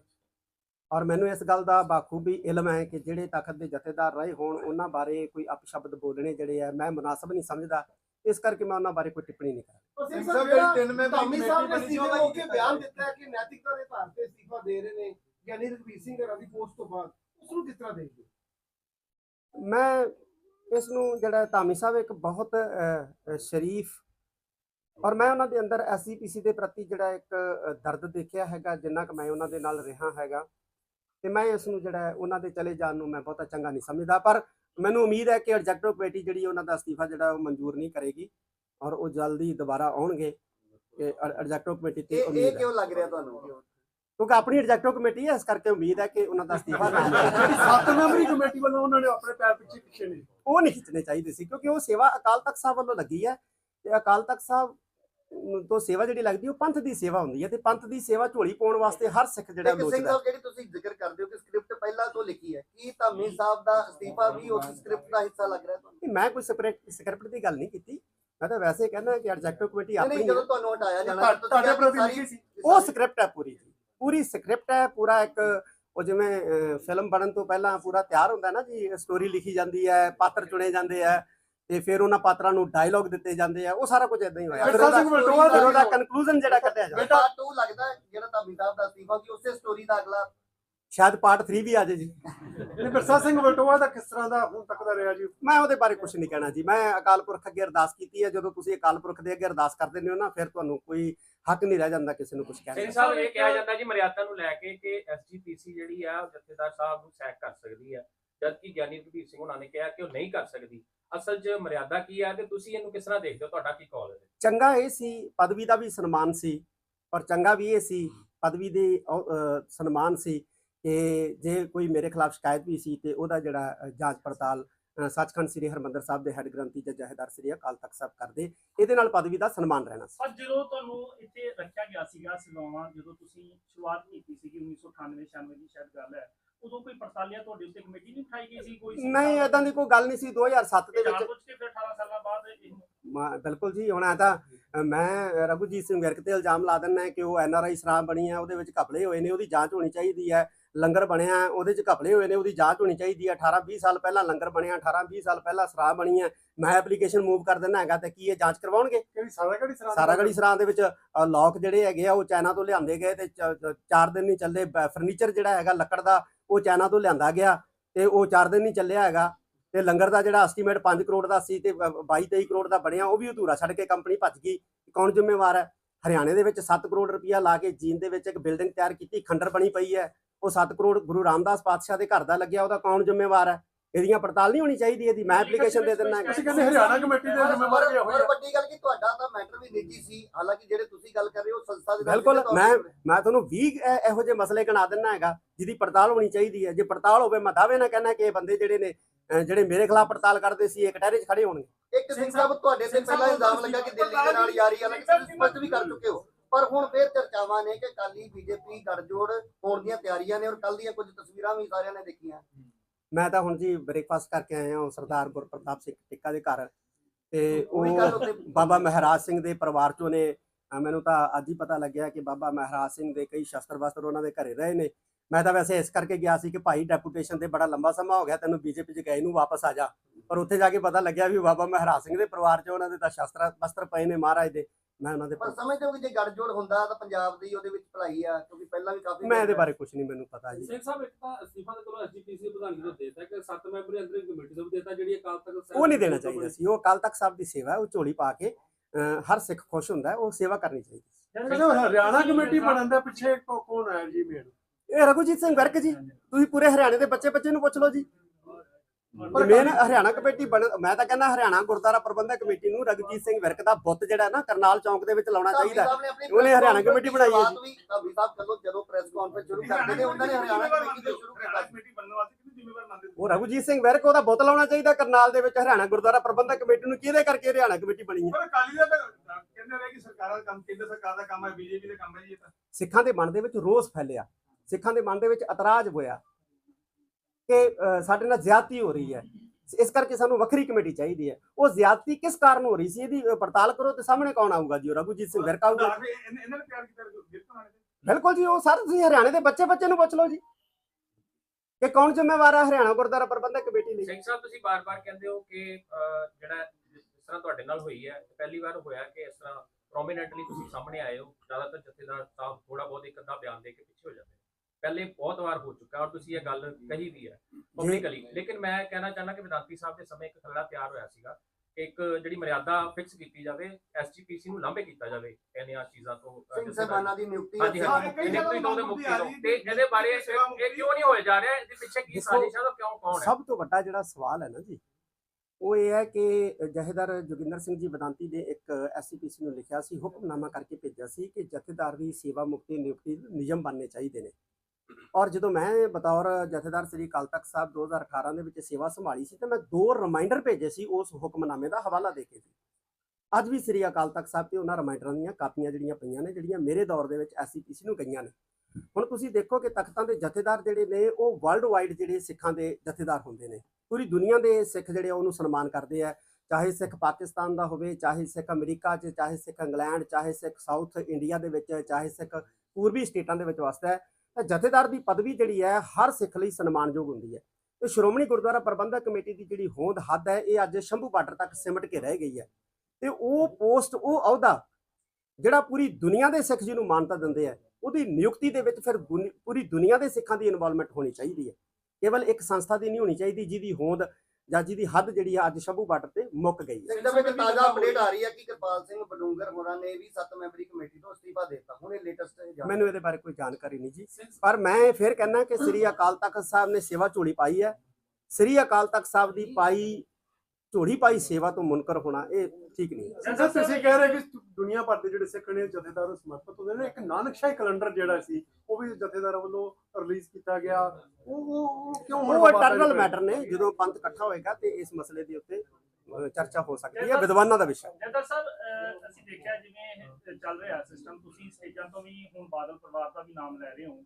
ਔਰ ਮੈਨੂੰ ਇਸ ਗੱਲ ਦਾ ਬਾਖੂਬੀ ਇਲਮ ਹੈ ਕਿ ਜਿਹੜੇ ਤਖਤ ਦੇ ਜਥੇਦਾਰ ਰਹੇ ਹੋਣ ਉਹਨਾਂ ਬਾਰੇ ਕੋਈ ਅਪਸ਼ਬਦ ਬੋਲਣੇ ਜਿਹੜੇ ਆ ਮੈਂ ਮੁਨਾਸਬ ਨਹੀਂ ਸਮਝਦਾ। ਇਸ ਕਰਕੇ ਮੈਂ ਉਹਨਾਂ ਬਾਰੇ ਕੋਈ ਟਿੱਪਣੀ ਨਹੀਂ ਕਰਾਂ ਸਿੰਘ ਸਾਹਿਬ ਜਿਹੜੀ ਤਿੰਨ ਮੈਂਬਰੀ ਧਾਮੀ ਸਾਹਿਬ ਨੇ ਅਸਤੀਫੇ ਹੋ ਕੇ ਬਿਆਨ ਦਿੱਤਾ ਹੈ ਕਿ ਨੈਤਿਕਤਾ ਦੇ ਆਧਾਰ ਤੇ ਅਸਤੀਫਾ ਦੇ ਰਹੇ ਨੇ। ਯਾਨੀ ਰਘਬੀਰ ਸਿੰਘ ਘਰਾਂ ਦੀ ਪੋਸਟ ਤੋਂ ਬਾਅਦ ਉਸ ਨੂੰ ਕਿਸ ਤਰ੍ਹਾਂ ਦੇਖਦੇ ਹੋ? ਮੈਂ ਇਸ ਨੂੰ ਜਿਹੜਾ ਧਾਮੀ ਸਾਹਿਬ ਇੱਕ ਬਹੁਤ ਸ਼ਰੀਫ ਔਰ ਮੈਂ ਉਹਨਾਂ ਦੇ ਅੰਦਰ ਐਸਜੀਪੀਸੀ ਦੇ ਪ੍ਰਤੀ ਜਿਹੜਾ ਇੱਕ ਦਰਦ ਦੇਖਿਆ ਹੈਗਾ ਜਿੰਨਾ ਕਿ ਮੈਂ ਉਹਨਾਂ ਦੇ ਨਾਲ ਰਿਹਾ ਹੈਗਾ ਤੇ ਮੈਂ ਇਸ ਨੂੰ ਜਿਹੜਾ ਉਹਨਾਂ ਦੇ ਚਲੇ ਜਾਣ ਨੂੰ ਮੈਂ ਬਹੁਤਾ ਚੰਗਾ ਨਹੀਂ ਸਮਝਦਾ ਪਰ ਮੈਨੂੰ ਉਮੀਦ ਹੈ ਕਿ ਐਗਜ਼ੈਕਟਿਵ ਕਮੇਟੀ ਜਿਹੜੀ ਉਹਨਾਂ ਦਾ ਅਸਤੀਫਾ ਜਿਹੜਾ ਉਹ ਮਨਜ਼ੂਰ ਨਹੀਂ ਕਰੇਗੀ ਔਰ ਉਹ ਜਲਦੀ ਦੁਬਾਰਾ ਆਉਣਗੇ ਕਿ ਐਗਜ਼ੈਕਟਿਵ ਕਮੇਟੀ ਤੇ ਇਹ ਇਹ ਉਮੀਦ ਹੈ। ਕਿਉਂ ਲੱਗ ਰਿਹਾ ਤੁਹਾਨੂੰ? ਕਿਉਂਕਿ ਆਪਣੀ ਐਗਜ਼ੈਕਟਿਵ ਕਮੇਟੀ ਹੈ ਇਸ ਕਰਕੇ ਉਮੀਦ ਹੈ ਕਿ ਉਹਨਾਂ ਦਾ ਅਸਤੀਫਾ ਨਾ ਜਿਹੜੀ ਸੱਤ ਮੈਂਬਰੀ ਕਮੇਟੀ ਵੱਲੋਂ ਉਹਨਾਂ ਨੇ ਆਪਣੇ ਪੈਰ ਪਿੱਛੇ ਪਿੱਛੇ ਨਹੀਂ ਉਹ ਨਹੀਂ ਖਿੱਚਣੇ ਚਾਹੀਦੇ ਸੀ ਕਿਉਂਕਿ ਉਹ ਸੇਵਾ ਅਕਾਲ ਤਖਤ ਸਾਹਿਬ ਵੱਲੋਂ ਲੱਗੀ ਹੈ ਤੇ ਅਕਾਲ ਤਖਤ ਸਾਹਿਬ ਨੂੰ ਤੋਂ ਸੇਵਾ ਜਿਹੜੀ ਲੱਗਦੀ ਉਹ ਪੰਥ ਦੀ ਸੇਵਾ ਹੁੰਦੀ ਹੈ ਤੇ ਪੰਥ ਦੀ ਸੇਵਾ ਝੋਲੀ ਪਾਉਣ ਵਾਸਤੇ ਹਰ ਸਿੱਖ ਜਿਹੜਾ ਸਿੰਘ ਲੋਚਦਾ ਹੈ। ਸਾਹਿਬ ਜਿਹੜੀ ਤੁਸੀਂ ਜ਼ਿਕਰ ਕਰਦੇ ਹੋ ਕਿ ਸਕ੍ਰਿਪਟ ਪਹਿਲਾਂ ਤੋਂ ਲਿਖੀ ਹੈ ਕੀ ਧਾਮੀ ਸਾਹਿਬ ਦਾ ਅਸਤੀਫਾ ਵੀ ਉਸ ਸਕ੍ਰਿਪਟ ਦਾ ਹਿੱਸਾ ਲੱਗ ਰਿਹਾ ਤੁਹਾਨੂੰ? ਮੈਂ ਕੋਈ ਸਕ੍ਰਿਪਟ ਸਕ੍ਰਿਪਟ ਦੀ ਗੱਲ ਨਹੀਂ ਕੀਤੀ। ਮੈਂ ਤਾਂ ਵੈਸੇ ਕਹਿੰਦਾ ਕਿ ਐਗਜ਼ੈਕਟਿਵ ਕਮੇਟੀ ਆਪਣੀ। ਜਦੋਂ ਤੁਹਾਨੂੰ ਹਟਾਇਆ ਜਾਣਾ ਤੁਹਾਡੇ ਪ੍ਰਤੀ ਲਿਖੀ ਸੀ। ਉਹ ਸਕ੍ਰਿਪਟ ਹੈ ਪੂਰੀ ਜੀ ਪੂਰੀ ਸਕ੍ਰਿਪਟ ਹੈ ਪੂਰਾ ਇੱਕ ਉਹ ਜਿਵੇਂ ਫਿਲਮ ਬਣਨ ਤੋਂ ਪਹਿਲਾਂ ਪੂਰਾ ਤਿਆਰ ਹੁੰਦਾ ਨਾ ਜੀ ਸਟੋਰੀ ਲਿਖੀ ਜਾਂਦੀ ਹੈ ਪਾਤਰ ਚੁਣੇ ਜਾਂਦੇ ਆ ਤੇ ਫਿਰ ਉਹਨਾਂ ਪਾਤਰਾਂ ਨੂੰ ਡਾਇਲੌਗ ਦਿੱਤੇ ਜਾਂਦੇ ਆ ਉਹ ਸਾਰਾ ਕੁਝ ਇਦਾਂ ਹੀ ਹੋਇਆ। ਫਿਰ ਉਹਦਾ ਕਨਕਲੂਜਨ ਜਿਹੜਾ ਕੱਢਿਆ ਜਾਂਦਾ ਬੇਟਾ ਟੂ ਲੱਗਦਾ ਜਿਹੜਾ ਧਾਮੀ ਸਾਹਿਬ ਦਾ ਅਸਤੀਫਾ ਕਿ ਉਸੇ ਸਟੋਰੀ ਦਾ ਅਗਲਾ ਸ਼ਾਇਦ ਪਾਰਟ 3 ਵੀ ਆ ਜਾਏ ਜੀ। ਨਹੀਂ ਬਿਰਸਾ ਸਿੰਘ ਵਲਟੋਆ ਦਾ ਕਿਸ ਤਰ੍ਹਾਂ ਦਾ ਹੁਣ ਤੱਕ ਦਾ ਰਿਹਾ ਜੀ? ਮੈਂ ਉਹਦੇ ਬਾਰੇ ਕੁਝ ਨਹੀਂ ਕਹਿਣਾ ਜੀ। ਮੈਂ ਅਕਾਲ ਪੁਰਖ ਅੱਗੇ ਅਰਦਾਸ ਕੀਤੀ ਹੈ। ਜਦੋਂ ਤੁਸੀਂ ਅਕਾਲ ਪੁਰਖ ਦੇ ਅੱਗੇ ਅਰਦਾਸ ਕਰਦੇ ਨੇ ਹੋ ਨਾ ਫਿਰ ਤੁਹਾਨੂੰ ਕੋਈ ਹੱਕ ਨਹੀਂ ਰਹਿ ਜਾਂਦਾ ਕਿਸੇ ਨੂੰ ਕੁਝ ਕਹਿਣ ਸਿੰਘ ਸਾਹਿਬ ਇਹ ਕਿਹਾ ਜਾਂਦਾ ਜੀ ਮਰਿਆਦਾ ਨੂੰ ਲੈ ਕੇ ਕਿ ਐਸਜੀਪੀਸੀ ਜਿਹੜੀ ਆ ਉਹ ਜਥੇਦਾਰ ਸਾਹਿਬ ਨੂੰ ਸੈਕ ਕਰ ਸਕਦੀ ਹੈ ਜਦਕਿ ਗਿਆਨੀ ਰਘਬੀਰ ਸਿੰਘ ਉਹਨਾਂ ਨੇ ਕਿਹਾ ਕਿ ਉਹ ਨਹੀਂ ਕਰ ਸਕਦੀ। ਅਸਲ 'ਚ ਮਰਿਆਦਾ ਕੀ ਆ ਤੇ ਤੁਸੀਂ ਇਹਨੂੰ ਕਿਸ ਤਰ੍ਹਾਂ ਦੇਖਦੇ ਹੋ? ਤੁਹਾਡਾ ਕੀ ਕਾਲ ਹੈ? ਚੰਗਾ ਇਹ ਸੀ ਪਦਵੀ ਦਾ ਵੀ ਸਨਮਾਨ ਸੀ ਔਰ ਚੰਗਾ ਵੀ ਇਹ ਸੀ ਪਦਵੀ ਦੇ ਸਨਮਾਨ ਸੀ। ਕਿ ਜੇ ਕੋਈ ਮੇਰੇ ਖਿਲਾਫ ਸ਼ਿਕਾਇਤ ਵੀ ਸੀ ਤੇ ਉਹਦਾ ਜਿਹੜਾ ਜਾਂਚ ਪੜਤਾਲ ਸੱਚਖੰਡ ਸ੍ਰੀ ਹਰਮੰਦਰ ਸਾਹਿਬ ਦੇ ਹੈੱਡ ਗ੍ਰੰਥੀ ਜਾਂ ਜਹੇਦਾਰ ਸ੍ਰੀ ਅਕਾਲ ਤਖਤ ਸਾਹਿਬ ਕਰਦੇ ਇਹਦੇ ਨਾਲ ਪਦਵੀ ਦਾ ਸਨਮਾਨ ਰਹਿਣਾ ਸੀ। ਪਰ ਜਦੋਂ ਤੁਹਾਨੂੰ ਇੱਥੇ ਰੱਖਿਆ ਗਿਆ ਸੀਗਾ ਸਿਲਵਾਵਾਂ ਜਦੋਂ ਤੁਸੀਂ ਸ਼ੁਰੂਆਤ ਕੀਤੀ ਸੀਗੀ 1998 96 ਦੀ ਸ਼ਾਇਦ ਗੱਲ ਹੈ ਉਦੋਂ ਕੋਈ ਪੜਤਾਲੀਆ ਤੁਹਾਡੇ ਉੱਤੇ ਕਮੇਟੀ ਨਹੀਂ ਉਠਾਈ ਗਈ ਸੀ ਕੋਈ ਨਹੀਂ ਇਦਾਂ ਦੀ ਕੋਈ ਗੱਲ ਨਹੀਂ ਸੀ 2007 ਦੇ ਵਿੱਚ ਪੁੱਛ ਕੇ ਫਿਰ 18 ਸਾਲਾਂ ਬਾਅਦ ਇਹਨੂੰ ਮੈਂ- ਬਿਲਕੁਲ ਜੀ ਹੁਣ ਆ ਤਾਂ ਮੈਂ ਰਘੁਜੀਤ ਸਿੰਘ ਵਿਰਕ ਤੇ ਇਲਜ਼ਾਮ ਲਾ ਦਿੰਦਾ ਕਿ ਉਹ ਐਨਆਰਆਈ ਸ਼ਰਾਬ ਬਣੀ ਹੈ ਉਹਦੇ ਵਿੱਚ ਘਪਲੇ ਹੋਏ ਨੇ ਉਹਦੀ ਜਾਂਚ ਹੋਣੀ ਚਾਹੀਦੀ ਹੈ ਲੰਗਰ ਬਣਿਆ ਉਹਦੇ 'ਚ ਘਪਲੇ ਹੋਏ ਨੇ ਉਹਦੀ ਜਾਂਚ ਹੋਣੀ ਚਾਹੀਦੀ ਹੈ। 18 20 ਸਾਲ ਪਹਿਲਾਂ ਲੰਗਰ ਬਣਿਆ 18 20 ਸਾਲ ਪਹਿਲਾਂ ਸ਼ਰਾਬ ਬਣੀ ਹੈ। ਮੈਂ ਐਪਲੀਕੇਸ਼ਨ ਮੂਵ ਕਰ ਦਿੰਦਾ ਹੈਗਾ ਤੇ ਕੀ ਇਹ ਜਾਂਚ ਕਰਵਾਉਣਗੇ? ਕਿਹੜੀ ਸਾਰਾ ਕਿਹੜੀ ਸਰਾਂ ਸਾਰਾਗੜੀ ਸਰਾਂ ਦੇ ਵਿੱਚ ਲੋਕ ਜਿਹੜੇ ਹੈਗੇ ਆ ਉਹ ਚਾਈਨਾ ਤੋਂ ਲਿਆਂਦੇ ਗਏ ਤੇ 4 ਦਿਨ ਨਹੀਂ ਚੱਲੇ ਫਰਨੀਚਰ ਜਿਹੜਾ ਹੈਗਾ ਲੱਕੜ ਦਾ ਉਹ ਚਾਈਨਾ ਤੋਂ ਲਿਆਂਦਾ ਗਿਆ ਤੇ ਉਹ 4 ਦਿਨ ਨਹੀਂ ਚੱਲਿਆ ਹੈਗਾ। ਤੇ ਲੰਗਰ ਦਾ ਜਿਹੜਾ ਐਸਟੀਮੇਟ 5 ਕਰੋੜ ਦਾ ਸੀ ਤੇ 22 23 ਕਰੋੜ ਦਾ ਬਣਿਆ ਉਹ ਵੀ ਅਧੂਰਾ ਛੱਡ ਕੇ ਕੰਪਨੀ ਭੱਜ ਗਈ। ਕੌਣ ਜ਼ਿੰਮੇਵਾਰ ਹੈ? ਹਰਿਆਣੇ ਦੇ ਵਿੱਚ 7 ਕਰੋੜ ਰੁਪਇਆ ਲਾ ਕੇ ਜੀਨ ਦੇ ਵਿੱਚ ਇੱਕ ਬਿਲਡਿੰਗ ਤਿਆਰ ਕੀਤੀ ਖੰਡਰ ਬਣੀ ਪਈ ਹੈ। ਉਹ 7 ਕਰੋੜ ਗੁਰੂ ਰਾਮਦਾਸ ਪਾਤਸ਼ਾਹ ਦੇ ਘਰ ਦਾ ਲੱਗਿਆ ਉਹਦਾ ਕੌਣ ਜ਼ਿੰਮੇਵਾਰ ਹੈ? ਇਹਦੀਆਂ ਪੜਤਾਲ ਨਹੀਂ ਹੋਣੀ ਚਾਹੀਦੀ ਇਹਦੀ ਮੈਂ ਐਪਲੀਕੇਸ਼ਨ ਦੇ ਦਿੰਦਾ ਤੁਸੀਂ ਕਹਿੰਦੇ ਹਰਿਆਣਾ ਕਮੇਟੀ ਦੇ ਜ਼ਿੰਮੇਵਾਰ ਇਹ ਹੋਈ ਪਰ ਹੈ ਵੱਡੀ ਗੱਲ ਕਿ ਤੁਹਾਡਾ ਤਾਂ ਮੈਟਰ ਵੀ ਨਿੱਜੀ ਸੀ ਹਾਲਾਂਕਿ ਜਿਹੜੇ ਤੁਸੀਂ ਗੱਲ ਕਰ ਰਹੇ ਹੋ ਸੰਸਥਾ ਦੇ ਨਾਲ ਬਿਲਕੁਲ, ਮੈਂ- ਮੈਂ ਤੁਹਾਨੂੰ 20 ਇਹ- ਜਿਹੇ ਮਸਲੇ ਗਿਣਾ ਦਿੰਦਾ ਹੈਗਾ ਜਿਹਦੀ ਪੜਤਾਲ ਹੋਣੀ ਚਾਹੀਦੀ ਹੈ। ਜੇ ਪੜਤਾਲ ਹੋਵੇ ਮੈਂ ਦਾਅਵੇ ਨਾਲ ਕਹਿੰਦਾ ਕਿ ਇਹ ਬੰਦੇ ਜਿਹੜੇ ਨੇ ਜਿਹੜੇ ਮੇਰੇ ਖਿਲਾਫ ਪੜਤਾਲ ਕਰਦੇ ਸੀ ਇਹ ਕਟਹਿਰੇ 'ਚ ਖੜੇ ਹੋਣਗੇ। ਇੱਕ ਸਿੰਘ ਸਾਹਿਬ ਤੁਹਾਡੇ ਤੇ ਪਹਿਲਾਂ ਇਲਜ਼ਾਮ ਲੱਗਾ ਕਿ ਦਿੱਲੀ ਦੇ ਨਾਲ ਯਾਰੀ ਤੁਸੀਂ ਸਪਸ਼ਟ ਵੀ ਕਰ ਚੁੱਕੇ ਹੋ। ਪਰ ਹੁਣ ਫੇਰ ਚਰਚਾਵਾਂ ਨੇ ਕਿ ਕਾਲੀ ਬੀਜੇਪੀ ਗੱਠਜੋੜ ਹੋਣ ਦੀਆਂ ਤਿਆਰੀਆਂ ਨੇ ਔਰ ਕੱਲ ਦੀਆਂ ਕੁਝ ਤਸਵੀਰਾਂ ਵੀ ਸਾਰਿਆਂ ਨੇ ਦੇਖੀਆਂ। ਮੈਂ ਤਾਂ ਹੁਣ ਜੀ ਬ੍ਰੇਕਫਾਸਟ ਕਰਕੇ ਆਇਆ ਹਾਂ ਸਰਦਾਰ ਗੁਰਪ੍ਰਤਾਪ ਸਿੰਘ ਟਿੱਕਾ ਦੇ ਘਰ। ਤੇ ਉਹੀ ਬਾਬਾ ਮਹਾਰਾਜ ਸਿੰਘ ਦੇ ਪਰਿਵਾਰ ਚੋਂ ਨੇ। ਮੈਨੂੰ ਤਾਂ ਅੱਜ ਹੀ ਪਤਾ ਲੱਗਿਆ ਕਿ ਬਾਬਾ ਮਹਾਰਾਜ ਸਿੰਘ ਦੇ ਕਈ ਸ਼ਸਤਰ ਵਸਤਰ ਉਹਨਾਂ ਦੇ ਘਰੇ ਰਹੇ ਨੇ। ਮੈਂ ਤਾਂ ਵੈਸੇ ਇਸ ਕਰਕੇ ਗਿਆ ਸੀ ਕਿ ਭਾਈ ਡੈਪੂਟੇਸ਼ਨ ਤੇ ਬੜਾ ਲੰਬਾ ਸਮਾਂ ਹੋ ਗਿਆ ਤੈਨੂੰ ਬੀਜੇਪੀ ਚ ਗਏ ਨੂੰ ਵਾਪਸ ਆ ਜਾ। ਪਰ ਉੱਥੇ ਜਾ ਕੇ ਪਤਾ ਲੱਗਿਆ ਵੀ ਬਾਬਾ ਮਹਾਰਾਜ ਸਿੰਘ ਦੇ ਪਰਿਵਾਰ ਚ ਉਹਨਾਂ ਦੇ ਤਾਂ ਸ਼ਸਤਰ ਬਸਤਰ ਪਏ ਨੇ ਮਹਾਰਾਜ ਦੇ। ਮੈਂ ਉਹਨਾਂ ਦੇ ਪਰ ਸਮਝਦੇ ਹੋ ਕਿ ਜੇ ਗੱਠਜੋੜ ਹੁੰਦਾ ਤਾਂ ਪੰਜਾਬ ਦੀ ਉਹਦੇ ਵਿੱਚ ਭਲਾਈ ਆ ਕਿਉਂਕਿ ਪਹਿਲਾਂ ਵੀ ਕਾਫੀ ਮੈਂ ਇਹਦੇ ਬਾਰੇ ਕੁਝ ਨਹੀਂ ਮੈਨੂੰ ਪਤਾ ਜੀ। ਸਿੰਘ ਸਾਹਿਬ ਇੱਕ ਤਾਂ ਅਸਤੀਫਾ ਤਾਂ ਚਲੋ ਐਸਜੀਪੀਸੀ ਪ੍ਰਧਾਨ ਨੂੰ ਦੇਤਾ ਕਿ ਸੱਤ ਮੈਂਬਰੀ ਅੰਦਰਿੰਗ ਕਮੇਟੀ ਨੂੰ ਦੇਤਾ ਜਿਹੜੀ ਅਕਾਲ ਤਖਤ ਉਹ ਨਹੀਂ ਦੇਣਾ ਚਾਹੀਦਾ ਸੀ। ਉਹ ਕੱਲ ਤੱਕ ਸਾਹਿਬ ਦੀ ਸੇਵਾ ਹੈ ਉਹ ਝੋਲੀ ਪਾ ਕੇ ਹਰ ਸਿੱਖ ਖੁਸ਼ ਹੁੰਦਾ ਉਹ ਸੇਵਾ ਕਰਨੀ ਚਾਹੀਦੀ ਸੀ। ਹਰਿਆਣਾ ਕਮੇਟੀ ਬਣਨ ਦਾ ਪਿੱਛੇ ਕੌ- ਕੌਣ ਆਇਆ ਜੀ ਮੇਨ? ਇਹ ਰਘੁਜੀਤ ਸਿੰਘ ਵਰਕ ਜੀ ਤੁਸੀਂ ਪੂਰੇ ਹਰਿਆਣੇ ਦੇ ਬੱਚੇ ਬੱਚੇ ਨੂੰ ਪੁੱਛ ਲਓ ਜੀ। ਪਰ ਮੇਨ ਹਰਿਆਣਾ ਕਮੇਟੀ ਬਣ ਮੈਂ ਤਾਂ ਕਹਿੰਦਾ ਹਰਿਆਣਾ ਗੁਰਦੁਆਰਾ ਪ੍ਰਬੰਧਕ ਕਮੇਟੀ ਨੂੰ ਰਘੁਜੀਤ ਸਿੰਘ ਵਿਰਕ ਦਾ ਬੁੱਤ ਜਿਹੜਾ ਨਾ ਕਰਨਾਲ ਚੌਂਕ ਦੇ ਵਿੱਚ ਲਾਉਣਾ ਚਾਹੀਦਾ। ਉਹਨੇ ਹਰਿਆਣਾ ਕਮੇਟੀ ਬਣਾਈ ਹੈ ਜੀ। ਧਾਮੀ ਸਾਹਿਬ ਕਦੋਂ ਜਦੋਂ ਪ੍ਰੈਸ ਕਾਨਫਰੰਸ ਸ਼ੁਰੂ ਕਰਦੇ ਨੇ ਉਹਨਾਂ ਨੇ ਹਰਿਆਣਾ ਕਮੇਟੀ ਤੋਂ ਸ਼ੁਰੂ ਕੀਤਾ ਸੀ। ਕਮੇਟੀ ਬਣਨ ਵਾਸਤੇ ਕਿਹਨੂੰ ਜ਼ਿੰਮੇਵਾਰ ਮੰਨਦੇ ਉਹ ਰਘੁਜੀਤ ਸਿੰਘ ਵਿਰਕ ਉਹਦਾ ਬੁੱਤ ਲਾਉਣਾ ਚਾਹੀਦਾ ਕਰਨਾਲ ਦੇ ਵਿੱਚ ਹਰਿਆਣਾ ਗੁਰਦੁਆਰਾ ਪ੍ਰਬੰਧਕ ਕਮੇਟੀ ਨੂੰ ਕਿਹਦੇ ਕਰਕੇ ਹਰਿਆਣਾ ਕਮੇਟੀ ਬਣੀ ਹੈ ਪਰ ਅਕਾਲੀ ਦਾ ਤਾਂ ਕਹਿੰਦੇ ਰਹੇ ਕਿ ਸਰਕਾਰਾਂ ਦਾ ਕੰਮ ਕੇਂਦਰ ਸਰਕਾਰ ਦਾ ਕੰਮ ਹੈ ਬੀਜੇਪੀ ਦਾ ਕੰਮ ਹੈ ਜੀ ਇਹ ਤਾਂ ਸਿੱਖਾਂ ਦੇ ਮਨ ਦੇ ਵਿੱਚ ਰੋਸ ਫੈਲਿਆ ਸਿੱਖਾਂ ਦੇ ਮਨ ਦੇ ਵਿੱਚ ਇਤਰਾਜ਼ ਹੋਇਆ ਕਿ ਸਾਡੇ ਨਾਲ ਜ਼ਿਆਦਤੀ ਹੋ ਰਹੀ ਹੈ। ਇਸ ਕਰਕੇ ਸਾਨੂੰ ਵੱਖਰੀ ਕਮੇਟੀ ਚਾਹੀਦੀ ਹੈ। ਉਹ ਜ਼ਿਆਦਤੀ ਕਿਸ ਕਾਰਨ ਹੋ ਰਹੀ ਸੀ ਇਹਦੀ ਪੜਤਾਲ ਕਰੋ ਤੇ ਸਾਹਮਣੇ ਕੌਣ ਆਊਗਾ ਜੀ? ਰਘੁਜੀਤ ਸਿੰਘ ਵਿਰਕ ਆਊਗਾ। ਬਿਲਕੁਲ ਜੀ ਉਹ ਸਾਰੇ ਤੁਸੀਂ ਹਰਿਆਣੇ ਦੇ ਬੱਚੇ ਬੱਚੇ ਨੂੰ ਪੁੱਛ ਲਓ ਜੀ। ਕਿ ਕੌਣ ਜ਼ਿੰਮੇਵਾਰ ਹੈ? ਹਰਿਆਣਾ ਗੁਰਦੁਆਰਾ ਪ੍ਰਬੰਧਕ ਕਮੇਟੀ ਲਈ। ਸਿੰਘ ਸਾਹਿਬ ਤੁਸੀਂ ਬਾਰ-ਬਾਰ ਕਹਿੰਦੇ ਹੋ ਕਿ ਜਿਹੜਾ ਜਿਸ ਤਰ੍ਹਾਂ ਤੁਹਾਡੇ ਨਾਲ ਹੋਈ ਹੈ ਪਹਿਲੀ ਵਾਰ ਹੋਇਆ ਕਿ ਇਸ ਤਰ੍ਹਾਂ ਪ੍ਰੋਮਿਨੈਂਟਲੀ ਤੁਸੀਂ ਸਾਹਮਣੇ ਆਏ ਹੋ। ਜ਼ਿਆਦਾਤਰ ਜਥੇਦਾਰ ਸਾਹਿਬ ਥੋੜਾ ਬਹੁਤ ਇੱਕ ਅੱਧਾ ਬਿਆਨ ਦੇ ਕੇ ਪਿੱਛੇ ਹੋ ਜਾਂਦੇ। ਪਹਿਲੇ ਬਹੁਤ ਵਾਰ ਹੋ ਚੁੱਕਾ ਔਰ ਤੁਸੀਂ ਇਹ ਗੱਲ ਕਹੀ ਵੀ ਹੈ ਪਬਲਿਕਲੀ ਲੇਕਿਨ ਮੈਂ ਕਹਿਣਾ ਚਾਹੁੰਦਾ ਕਿ ਵਿਦਾਂਤੀ ਸਾਹਿਬ ਦੇ ਸਮੇਂ ਇੱਕ ਖਰੜਾ ਤਿਆਰ ਹੋਇਆ ਸੀਗਾ ਕਿ ਇੱਕ ਜਿਹੜੀ ਮਰਿਆਦਾ ਫਿਕਸ ਕੀਤੀ ਜਾਵੇ ਐਸਜੀਪੀਸੀ ਨੂੰ ਲਾਂਭੇ ਕੀਤਾ ਜਾਵੇ ਇਹਨਾਂ ਚੀਜ਼ਾਂ ਤੋਂ ਸਿੰਘ ਸਾਹਿਬਾਨਾਂ ਦੀ ਨਿਯੁਕਤੀ ਹਾਂਜੀ ਨਿਯੁਕਤੀ ਤੋਂ ਮੁਕਤੀ ਤੋਂ ਤੇ ਇਹਦੇ ਬਾਰੇ ਇਹ ਕਿਉਂ ਨਹੀਂ ਹੋਇਆ ਜਾ ਰਿਹਾ? ਇਹਦੇ ਪਿੱਛੇ ਕੀ ਸਾਜ਼ਿਸ਼ ਹੈ ਤੇ ਕਿਉਂ ਕੌਣ ਹੈ? ਸਭ ਤੋਂ ਵੱਡਾ ਜਿਹੜਾ ਸਵਾਲ ਹੈ ਨਾ ਜੀ ਉਹ ਇਹ ਹੈ ਕਿ ਜਥੇਦਾਰ ਜੋਗਿੰਦਰ ਸਿੰਘ ਜੀ ਬਦਾਂਤੀ ਨੇ ਇੱਕ ਐਸਸੀਪੀਸੀ ਨੂੰ ਲਿਖਿਆ ਸੀ ਹੁਕਮਨਾਮਾ ਕਰਕੇ ਭੇਜਿਆ ਸੀ ਕਿ ਜਥੇਦਾਰ ਦੀ ਸੇਵਾ ਮੁਕਤੀ ਨਿਯੁਕਤੀ ਨਿਯਮ ਬਣਨੇ ਚਾਹੀਦੇ ਨੇ। ਔਰ ਜਦੋਂ ਮੈਂ ਬਤੌਰ ਜਥੇਦਾਰ ਸ੍ਰੀ ਅਕਾਲ ਤਖਤ ਸਾਹਿਬ 2018 ਦੇ ਵਿੱਚ ਸੇਵਾ ਸੰਭਾਲੀ ਸੀ, ਤੇ ਮੈਂ ਦੋ ਰਿਮਾਈਂਡਰ ਭੇਜੇ ਸੀ ਉਸ ਹੁਕਮਨਾਮੇ ਦਾ ਹਵਾਲਾ ਦੇ ਕੇ ਜੀ। ਅੱਜ ਵੀ ਸ੍ਰੀ ਅਕਾਲ ਤਖਤ ਸਾਹਿਬ ਤੇ ਉਹਨਾਂ ਰਿਮਾਈਂਡਰਾਂ ਦੀਆਂ ਕਾਪੀਆਂ ਜਿਹੜੀਆਂ ਪਈਆਂ ਨੇ, ਜਿਹੜੀਆਂ ਮੇਰੇ ਦੌਰ ਦੇ ਵਿੱਚ ਐਸਸੀਪੀਸੀ ਨੂੰ ਗਈਆਂ ਨੇ। ਹੁਣ ਤੁਸੀਂ ਦੇਖੋ ਕਿ ਤਖਤਾਂ ਦੇ ਜਥੇਦਾਰ ਜਿਹੜੇ ਨੇ, ਉਹ ਵਰਲਡ ਵਾਈਡ ਜਿਹੜੇ ਸਿੱਖਾਂ ਦੇ ਜਥੇਦਾਰ ਹੁੰਦੇ ਨੇ। ਪੂਰੀ ਦੁਨੀਆ ਦੇ ਸਿੱਖ ਜਿਹੜੇ ਉਹਨੂੰ ਸਨਮਾਨ ਕਰਦੇ ਆ। ਚਾਹੇ ਸਿੱਖ ਪਾਕਿਸਤਾਨ ਦਾ ਹੋਵੇ, ਚਾਹੇ ਸਿੱਖ ਅਮਰੀਕਾ 'ਚ, ਚਾਹੇ ਸਿੱਖ ਇੰਗਲੈਂਡ, ਚਾਹੇ ਸਿੱਖ ਸਾਊਥ ਇੰਡੀਆ ਦੇ ਵਿੱਚ, ਚਾਹੇ ਸਿੱਖ ਪੂਰਬੀ ਸਟੇਟਾਂ ਦੇ ਵਿੱਚ ਵਸਦਾ ਹੈ। ਤਾਂ ਜਥੇਦਾਰ ਦੀ ਪਦਵੀ ਜਿਹੜੀ ਹੈ, ਹਰ ਸਿੱਖ ਲਈ ਸਨਮਾਨਯੋਗ ਹੁੰਦੀ ਹੈ। ਤੇ ਸ਼੍ਰੋਮਣੀ ਗੁਰਦੁਆਰਾ ਪ੍ਰਬੰਧਕ ਕਮੇਟੀ ਦੀ ਜਿਹੜੀ ਹੋਂਦ ਹੱਦ ਹੈ, ਇਹ ਅੱਜ ਸ਼ੰਭੂ ਬਾਰਡਰ ਤੱਕ ਸਿਮਟ ਕੇ ਰਹਿ ਗਈ ਹੈ। ਤੇ ਉਹ ਪੋਸਟ, ਉਹ ਅਹੁਦਾ ਜਿਹੜਾ ਪੂਰੀ ਦੁਨੀਆ ਦੇ ਸਿੱਖ ਜੀ ਨੂੰ ਮਾਨਤਾ ਦਿੰਦੇ ਆ, ਉਹਦੀ ਨਿਯੁਕਤੀ ਦੇ ਵਿੱਚ ਫਿਰ ਦੁਨੀ- ਪੂਰੀ ਦੁਨੀਆ ਦੇ ਸਿੱਖਾਂ ਦੀ ਇਨਵੋਲਵਮੈਂਟ ਹੋਣੀ ਚਾਹੀਦੀ ਹੈ। ਕੇਵਲ ਇੱਕ ਸੰਸਥਾ ਦੀ ਨਹੀਂ ਹੋਣੀ ਚਾਹੀਦੀ, ਜਿਹਦੀ ਹੋਂਦ ਜਾਂ ਜਿਹਦੀ ਹੱਦ ਜਿਹੜੀ ਆ, ਅੱਜ ਸ਼ੰਭੂ ਬਾਰਡਰ ਤੇ ਮੁੱਕ ਗਈ ਹੈ। ਇੱਕ ਤਾਜ਼ਾ ਅਪਡੇਟ ਆ ਰਹੀ ਹੈ ਕਿ ਕਿਰਪਾਲ ਸਿੰਘ ਬਡੂੰਗਰ ਹੋਰਾਂ ਨੇ ਵੀ ਸੱਤ ਮੈਂਬਰੀ ਕਮੇਟੀ ਤੋਂ ਅਸਤੀਫਾ ਦੇ ਦਿੱਤਾ। ਮੈਨੂੰ ਇਹਦੇ ਬਾਰੇ ਕੋਈ ਜਾਣਕਾਰੀ ਨਹੀਂ ਜੀ। ਪਰ ਮੈਂ ਫਿਰ ਕਹਿਣਾ ਕਿ ਸ੍ਰੀ ਅਕਾਲ ਤਖਤ ਸਾਹਿਬ ਨੇ ਸੇਵਾ ਝੋਲੀ ਪਾਈ ਹੈ। ਸ੍ਰੀ ਅਕਾਲ ਤਖਤ ਸਾਹਿਬ ਦੀ ਪਾਈ ਝੋਲੀ ਪਾਈ ਸੇਵਾ ਤੋਂ ਮੁਨਕਰ ਹੋਣਾ ਇਹ ਠੀਕ ਨਹੀਂ। ਹੈ ਸਰ ਤੁਸੀਂ ਕਹਿ ਰਹੇ ਕਿ ਦੁਨੀਆ ਭਰ ਦੇ ਜਿਹੜੇ ਸਿੱਖ ਨੇ ਜਥੇਦਾਰ ਨੂੰ ਸਮਰਪਿਤ ਹੁੰਦੇ ਨੇ ਇੱਕ ਨਾਨਕਸ਼ਾਹੀ ਕੈਲੰਡਰ ਜਿਹੜਾ ਸੀ ਉਹ ਵੀ ਜਥੇਦਾਰਾਂ ਵੱਲੋਂ ਰਿਲੀਜ਼ ਕੀਤਾ ਗਿਆ। ਉਹ ਉਹ ਕਿਉਂ ਹੁਣ ਉਹ ਇਟਰਨਲ? ਮੈਟਰ ਨੇ ਜਦੋਂ ਪੰਥ ਇਕੱਠਾ ਹੋਏਗਾ ਤੇ ਇਸ ਮਸਲੇ ਦੇ ਉੱਤੇ ਚਰਚਾ ਹੋ ਸਕਦੀ ਹੈ ਵਿਦਵਾਨਾਂ ਦਾ ਵਿਸ਼ਾ। ਜਦਰ ਸਾਹਿਬ ਅਸੀਂ ਦੇਖਿਆ ਜਿਵੇਂ ਚੱਲ ਰਿਹਾ ਸਿਸਟਮ ਤੁਸੀਂ ਸਟੇਜਾਂ ਤੋਂ ਵੀ ਹੁਣ ਬਾਦਲ ਪਰਿਵਾਰ ਦਾ ਵੀ ਨਾਮ ਲੈ ਰਹੇ ਹੋ।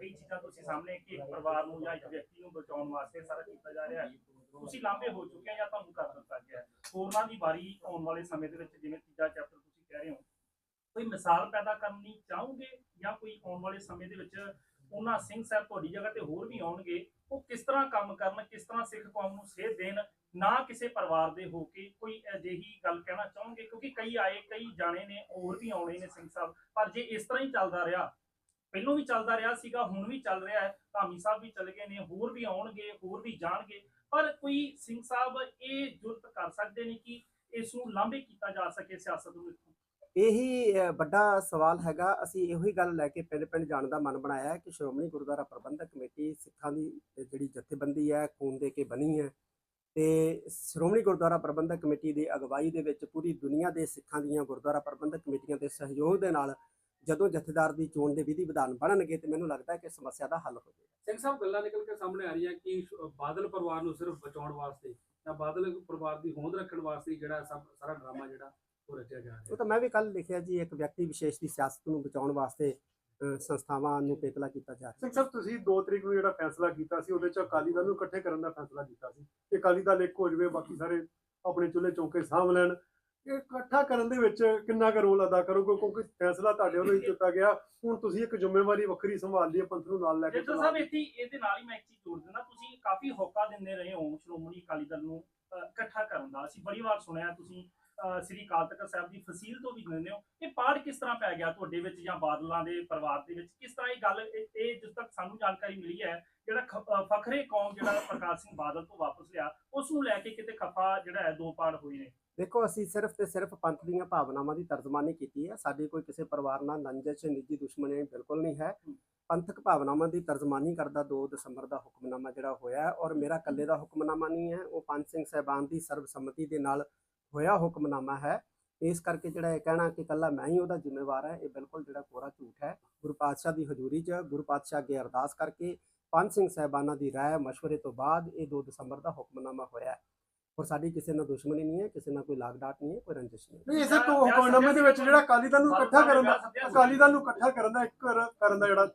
ਕਈ ਚੀਜ਼ਾਂ ਤੁਸੀਂ ਸਾਹਮਣੇ ਕਿ ਇੱਕ ਪਰਿਵਾਰ ਨੂੰ ਜਾਂ ਇੱਕ ਵਿਅਕਤੀ ਨੂੰ ਬਚਾਉਣ ਵਾਸਤੇ ਸਾਰਾ ਕੀਤਾ ਜਾ ਰਿਹਾ ਹੈ। ਤੁਸੀਂ ਲਾਂਭੇ ਹੋ ਚੁੱਕੇ ਜਾਂ ਤੁਹਾਨੂੰ ਕਰ ਦਿੱਤਾ ਗਿਆ ਹੈ। ਹੋਰਨਾਂ ਦੀ ਵਾਰੀ ਆਉਣ ਵਾਲੇ ਸਮੇਂ ਦੇ ਵਿੱਚ ਜਿਵੇਂ ਤੀਜਾ ਚੈਪਟਰ ਤੁਸੀਂ ਕਹਿ ਰਹੇ ਹੋ ਕੋਈ ਮਿਸਾਲ ਪੈਦਾ ਕਰਨੀ ਚਾਹੋਗੇ ਜਾਂ ਕੋਈ ਆਉਣ ਵਾਲੇ ਸਮੇਂ ਦੇ ਵਿੱਚ ਉਹਨਾਂ ਸਿੰਘ ਸਾਹਿਬ ਤੁਹਾਡੀ ਜਗ੍ਹਾ ਤੇ ਹੋਰ ਵੀ ਆਉਣਗੇ, ਉਹ ਕਿਸ ਤਰ੍ਹਾਂ ਕੰਮ ਕਰਨ, ਕਿਸ ਤਰ੍ਹਾਂ ਸਿੱਖ ਕੌਮ ਨੂੰ ਸੇਧ ਦੇਣ, ਨਾ ਕਿਸੇ ਪਰਿਵਾਰ ਦੇ ਹੋ ਕੇ ਕੋਈ ਅਜਿਹੀ ਗੱਲ ਕਹਿਣਾ ਚਾਹੋਗੇ? ਕਿਉਂਕਿ ਕਈ ਆਏ, ਕਈ ਜਾਣੇ ਨੇ ਹੋਰ ਵੀ ਆਉਣੇ ਨੇ ਸਿੰਘ ਸਾਹਿਬ। ਪਰ ਜੇ ਇਸ ਤਰ੍ਹਾਂ ਹੀ ਚੱਲਦਾ ਰਿਹਾ, ਪਹਿਲੋਂ ਵੀ ਚੱਲਦਾ ਰਿਹਾ ਸੀਗਾ, ਹੁਣ ਵੀ ਚੱਲ ਰਿਹਾ ਹੈ, ਧਾਮੀ ਸਾਹਿਬ ਵੀ ਚਲੇ ਗਏ ਨੇ, ਹੋਰ ਵੀ ਆਉਣਗੇ, ਹੋਰ ਵੀ ਜਾਣਗੇ। ਪਰ ਕੋਈ ਸਿੰਘ ਸਾਹਿਬ ਇਹ ਜੁਰਤ ਕਰ ਸਕਦੇ ਨੇ ਕਿ ਇਸ ਨੂੰ ਲਾਂਭੇ ਕੀਤਾ ਜਾ ਸਕੇ ਸਿਆਸਤ ਨੂੰ ਇੱਥੋਂ। ਇਹੀ ਵੱਡਾ ਸਵਾਲ ਹੈਗਾ। ਅਸੀਂ ਇਹੋ ਹੀ ਗੱਲ ਲੈ ਕੇ ਪਿੰਡ ਪਿੰਡ ਜਾਣ ਦਾ ਮਨ ਬਣਾਇਆ ਕਿ ਸ਼੍ਰੋਮਣੀ ਗੁਰਦੁਆਰਾ ਪ੍ਰਬੰਧਕ ਕਮੇਟੀ ਸਿੱਖਾਂ ਦੀ ਜਿਹੜੀ ਜਥੇਬੰਦੀ ਹੈ, ਖੂਨ ਦੇ ਕੇ ਬਣੀ ਹੈ। ਤੇ ਸ਼੍ਰੋਮਣੀ ਗੁਰਦੁਆਰਾ ਪ੍ਰਬੰਧਕ ਕਮੇਟੀ ਦੀ ਅਗਵਾਈ ਦੇ ਵਿੱਚ ਪੂਰੀ ਦੁਨੀਆ ਦੇ ਸਿੱਖਾਂ ਦੀਆਂ ਗੁਰਦੁਆਰਾ ਪ੍ਰਬੰਧਕ ਕਮੇਟੀਆਂ ਦੇ ਸਹਿਯੋਗ ਦੇ ਨਾਲ ਜਦੋਂ ਜਥੇਦਾਰ ਦੀ ਚੋਣ ਦੇ ਵਿਧੀ ਵਿਧਾਨ ਬਣਨਗੇ ਤੇ ਮੈਨੂੰ ਲੱਗਦਾ ਕਿ ਸਮੱਸਿਆ ਦਾ ਹੱਲ ਹੋ ਜਾਏਗਾ ਸਿੰਘ ਸਾਹਿਬ, ਗੱਲਾਂ ਨਿਕਲ ਕੇ ਸਾਹਮਣੇ ਆ ਰਹੀਆਂ ਕਿ ਬਾਦਲ ਪਰਿਵਾਰ ਨੂੰ ਸਿਰਫ ਬਚਾਉਣ ਵਾਸਤੇ ਜਾਂ ਬਾਦਲ ਪਰਿਵਾਰ ਦੀ ਹੋਂਦ ਰੱਖਣ ਵਾਸਤੇ ਜਿਹੜਾ ਸਭ, ਸਾਰਾ ਡਰਾਮਾ ਜਿਹੜਾ ਉਹ ਰਚਿਆ ਜਾ ਉਹ ਰਿਹਾ ਤਾਂ ਮੈਂ ਵੀ ਕੱਲ ਲਿਖਿਆ ਜੀ ਇੱਕ ਵਿਅਕਤੀ ਵਿਸ਼ੇਸ਼ ਦੀ ਸਿਆਸਤ ਨੂੰ ਬਚਾਉਣ ਵਾਸਤੇ ਸੰਸਥਾਵਾਂ ਨੂੰ ਪੇਤਲਾ ਕੀਤਾ ਜਾ ਰਿਹਾ। ਸਿੰਘ ਸਾਹਿਬ ਤੁਸੀਂ 2 ਤਰੀਕ ਨੂੰ ਜਿਹੜਾ ਫੈਸਲਾ ਕੀਤਾ ਸੀ ਉਹਦੇ ਚ ਅਕਾਲੀ ਦਲ ਨੂੰ ਇਕੱਠੇ ਕਰਨ ਦਾ ਫੈਸਲਾ ਕੀਤਾ ਸੀ। ਕਿ ਅਕਾਲੀ ਦਲ ਇੱਕ ਹੋ ਜਵੇ ਬਾਕੀ ਸਾਰੇ ਆਪਣੇ ਚੁੱਲ੍ਹੇ ਚੌਂਕੇ ਸਾਂਭ ਲੈਣ। ਇਹ ਇਕੱਠਾ ਕਰਨ ਦੇ ਵਿੱਚ ਕਿੰਨਾ ਕੁ ਰੋਲ ਅਦਾ ਕਰੋਗੇ? ਕਿਉਂਕਿ ਫੈਸਲਾ ਤੁਹਾਡੇ ਵੱਲੋਂ ਹੀ ਕੀਤਾ ਗਿਆ। ਹੁਣ ਤੁਸੀਂ ਇੱਕ ਜ਼ਿੰਮੇਵਾਰੀ ਵੱਖਰੀ ਸੰਭਾਲ ਲਈ ਪੰਥ ਨੂੰ ਨਾਲ ਲੈ ਕੇ ਜੇਤਰ ਸਾਹਿਬ ਇੱਥੇ ਇਹਦੇ ਨਾਲ ਹੀ ਮੈਂ ਇੱਕ ਚੀਜ਼ ਜੋੜ ਦਿੰਦਾ। ਤੁਸੀਂ ਕਾਫੀ ਹੋਕਾ ਦਿੰਦੇ ਰਹੇ ਹੋ ਸ਼੍ਰੋਮਣੀ ਅਕਾਲੀ ਦਲ ਨੂੰ ਇਕੱਠਾ ਕਰਨ ਦਾ। ਅਸੀਂ ਬੜੀ ਵਾਰ ਸੁਣਿਆ ਤੁਸੀਂ ਸ੍ਰੀ ਅਕਾਲ ਤਖਤ ਸਾਹਿਬ ਦੀ ਫਸੀਲ ਤੋਂ ਵੀ ਦਿੰਦੇ ਹੋ। ਇਹ ਪਾੜ ਕਿਸ ਤਰ੍ਹਾਂ ਪੈ ਗਿਆ ਤੁਹਾਡੇ ਵਿੱਚ ਜਾਂ ਬਾਦਲਾਂ ਦੇ ਪਰਿਵਾਰ ਦੇ ਵਿੱਚ? ਕਿਸ ਤਰ੍ਹਾਂ ਇਹ ਗੱਲ ਇਹ ਜਿਸ ਤੱਕ ਸਾਨੂੰ ਜਾਣਕਾਰੀ ਮਿਲੀ ਹੈ ਜਿਹੜਾ ਫਖਰੇ ਕੌਮ ਜਿਹੜਾ ਪ੍ਰਕਾਸ਼ ਸਿੰਘ ਬਾਦਲ ਤੋਂ ਵਾਪਸ ਲਿਆ ਉਸ ਨੂੰ ਲੈ ਕੇ ਕਿਤੇ ਖਫਾ ਜਿਹੜਾ ਹੈ ਦੋ ਪਾੜ ਹੋਏ ਨੇ? ਦੇਖੋ ਅਸੀਂ ਸਿਰਫ ਤੇ ਸਿਰਫ ਪੰਥ ਦੀਆਂ ਭਾਵਨਾਵਾਂ ਦੀ ਤਰਜਮਾਨੀ ਕੀਤੀ ਹੈ। ਸਾਡੀ ਕੋਈ ਕਿਸੇ ਪਰਿਵਾਰ ਨਾਲ ਨੰਜਿਸ਼ ਨਿੱਜੀ ਦੁਸ਼ਮਣੀ ਬਿਲਕੁਲ ਨਹੀਂ ਹੈ। ਪੰਥਕ ਭਾਵਨਾਵਾਂ ਦੀ ਤਰਜਮਾਨੀ ਕਰਦਾ 2 ਦਸੰਬਰ ਦਾ ਹੁਕਮਨਾਮਾ ਜਿਹੜਾ ਹੋਇਆ ਔਰ ਮੇਰਾ ਇਕੱਲੇ ਦਾ ਹੁਕਮਨਾਮਾ ਨਹੀਂ ਹੈ। ਉਹ ਪੰਜ ਸਿੰਘ ਸਹਿਬਾਨ ਦੀ ਸਰਬਸੰਮਤੀ ਦੇ ਨਾਲ ਹੋਇਆ ਹੁਕਮਨਾਮਾ ਹੈ। ਇਸ ਕਰਕੇ ਜਿਹੜਾ ਇਹ ਕਹਿਣਾ ਕਿ ਇਕੱਲਾ ਮੈਂ ਹੀ ਉਹਦਾ ਜ਼ਿੰਮੇਵਾਰ ਹੈ, ਇਹ ਬਿਲਕੁਲ ਜਿਹੜਾ ਕੋਰਾ ਝੂਠ ਹੈ। ਗੁਰੂ ਪਾਤਸ਼ਾਹ ਦੀ ਹਜ਼ੂਰੀ 'ਚ ਗੁਰੂ ਪਾਤਸ਼ਾਹ ਅੱਗੇ ਅਰਦਾਸ ਕਰਕੇ ਪੰਜ ਸਿੰਘ ਸਹਿਬਾਨਾਂ ਦੀ ਰਾਏ ਮਸ਼ਵਰੇ ਤੋਂ ਬਾਅਦ ਇਹ 2 ਦਸੰਬਰ ਦਾ ਹੁਕਮਨਾਮਾ ਹੋਇਆ ਹੈ। ਔਰ ਸਾਡੀ ਕਿਸੇ ਨਾਲ ਦੁਸ਼ਮਣੀ ਨਹੀਂ ਹੈ, ਕਿਸੇ ਨਾਲ ਕੋਈ ਲਾਗ ਡਾਟ ਨਹੀਂ ਹੈ, ਕੋਈ ਰੰਜਿਸ਼ ਨਹੀਂ ਨਹੀਂ, ਇਸੇ ਤੋਂ ਹੁਕਮਨਾਮੇ ਦੇ ਵਿੱਚ ਜਿਹੜਾ ਅਕਾਲੀ ਦਲ ਨੂੰ ਇਕੱਠਾ ਕਰਨ ਦਾ ਅਕਾਲੀ ਦਲ ਨੂੰ ਇਕੱਠਾ ਕਰਨ ਦਾ ਇੱਕ ਕਰਨ ਦਾ ਜਿਹੜਾ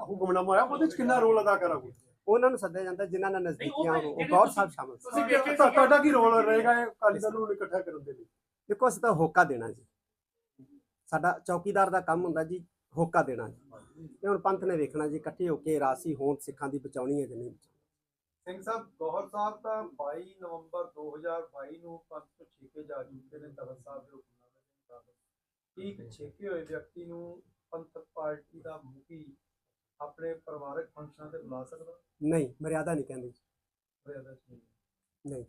ਹੁਕਮਨਾਮਾ ਆਇਆ ਉਹਦੇ ਵਿੱਚ ਕਿੰਨਾ ਰੋਲ ਅਦਾ ਕਰੋਗੇ? ਉਹਨਾਂ ਨੂੰ ਸੱਦਿਆ ਜਾਂਦਾ ਜਿਨ੍ਹਾਂ ਨਾਲ ਨਜ਼ਦੀਕੀਆਂ ਉਹ ਗੌਰ ਸਾਹਿਬ ਸ਼ਾਮਲ ਤੁਸੀਂ ਵੇਖੇ ਤੁਹਾ- ਤੁਹਾਡਾ ਕੀ ਰੋਲ ਰਹੇਗਾ ਇਹ ਅਕਾਲੀ ਦਲ ਨੂੰ ਇਕੱਠਾ ਕਰਨ ਦੇ ਲਈ? ਦੇਖੋ ਅਸੀਂ ਤਾਂ ਹੋਕਾ ਦੇਣਾ ਜੀ। ਸਾਡਾ ਚੌਕੀਦਾਰ ਦਾ ਕੰਮ ਹੁੰਦਾ ਜੀ ਹੋਕਾ ਦੇਣਾ ਜੀ। ਤੇ ਹੁਣ ਪੰਥ ਨੇ ਵੇਖਣਾ ਜੀ ਇਕੱਠੇ ਹੋ ਕੇ ਰਾਸੀ ਹੋਂਦ ਸਿੱਖਾਂ ਦੀ ਬਚਾਉਣੀ ਹੈ ਜਾਂ ਨਹੀਂ ਬਚਾਉਣੀ। ਸਿੰਘ ਸਾਹਿਬ ਗੌਹਰ ਸਾਹਿਬ ਤਾਂ 22 ਨਵੰਬਰ 2022 ਨੂੰ ਪੰਥ ਤੋਂ ਛੇਕੇ ਜਾ ਚੁੱਕੇ ਨੇ ਤਖਤ ਸਾਹਿਬ ਦੇ ਹੁਕਮਨਾਮੇ ਦੇ ਮੁਤਾਬਕ। ਕੀ ਇੱਕ ਛੇਕੇ ਹੋਏ ਵਿਅਕਤੀ ਨੂੰ ਪੰਥਕ ਪਾਰਟੀ ਦਾ ਮੁਖੀ ਆਪਣੇ ਪਰਿਵਾਰਕ ਫੰਕਸ਼ਨਾਂ ਤੇ ਬੁਲਾ ਸਕਦਾ? ਨਹੀਂ ਮਰਿਆਦਾ ਨਹੀਂ ਕਹਿੰਦੇ ਮਰਿਆਦਾ ਨਹੀਂ। ਨਹੀਂ।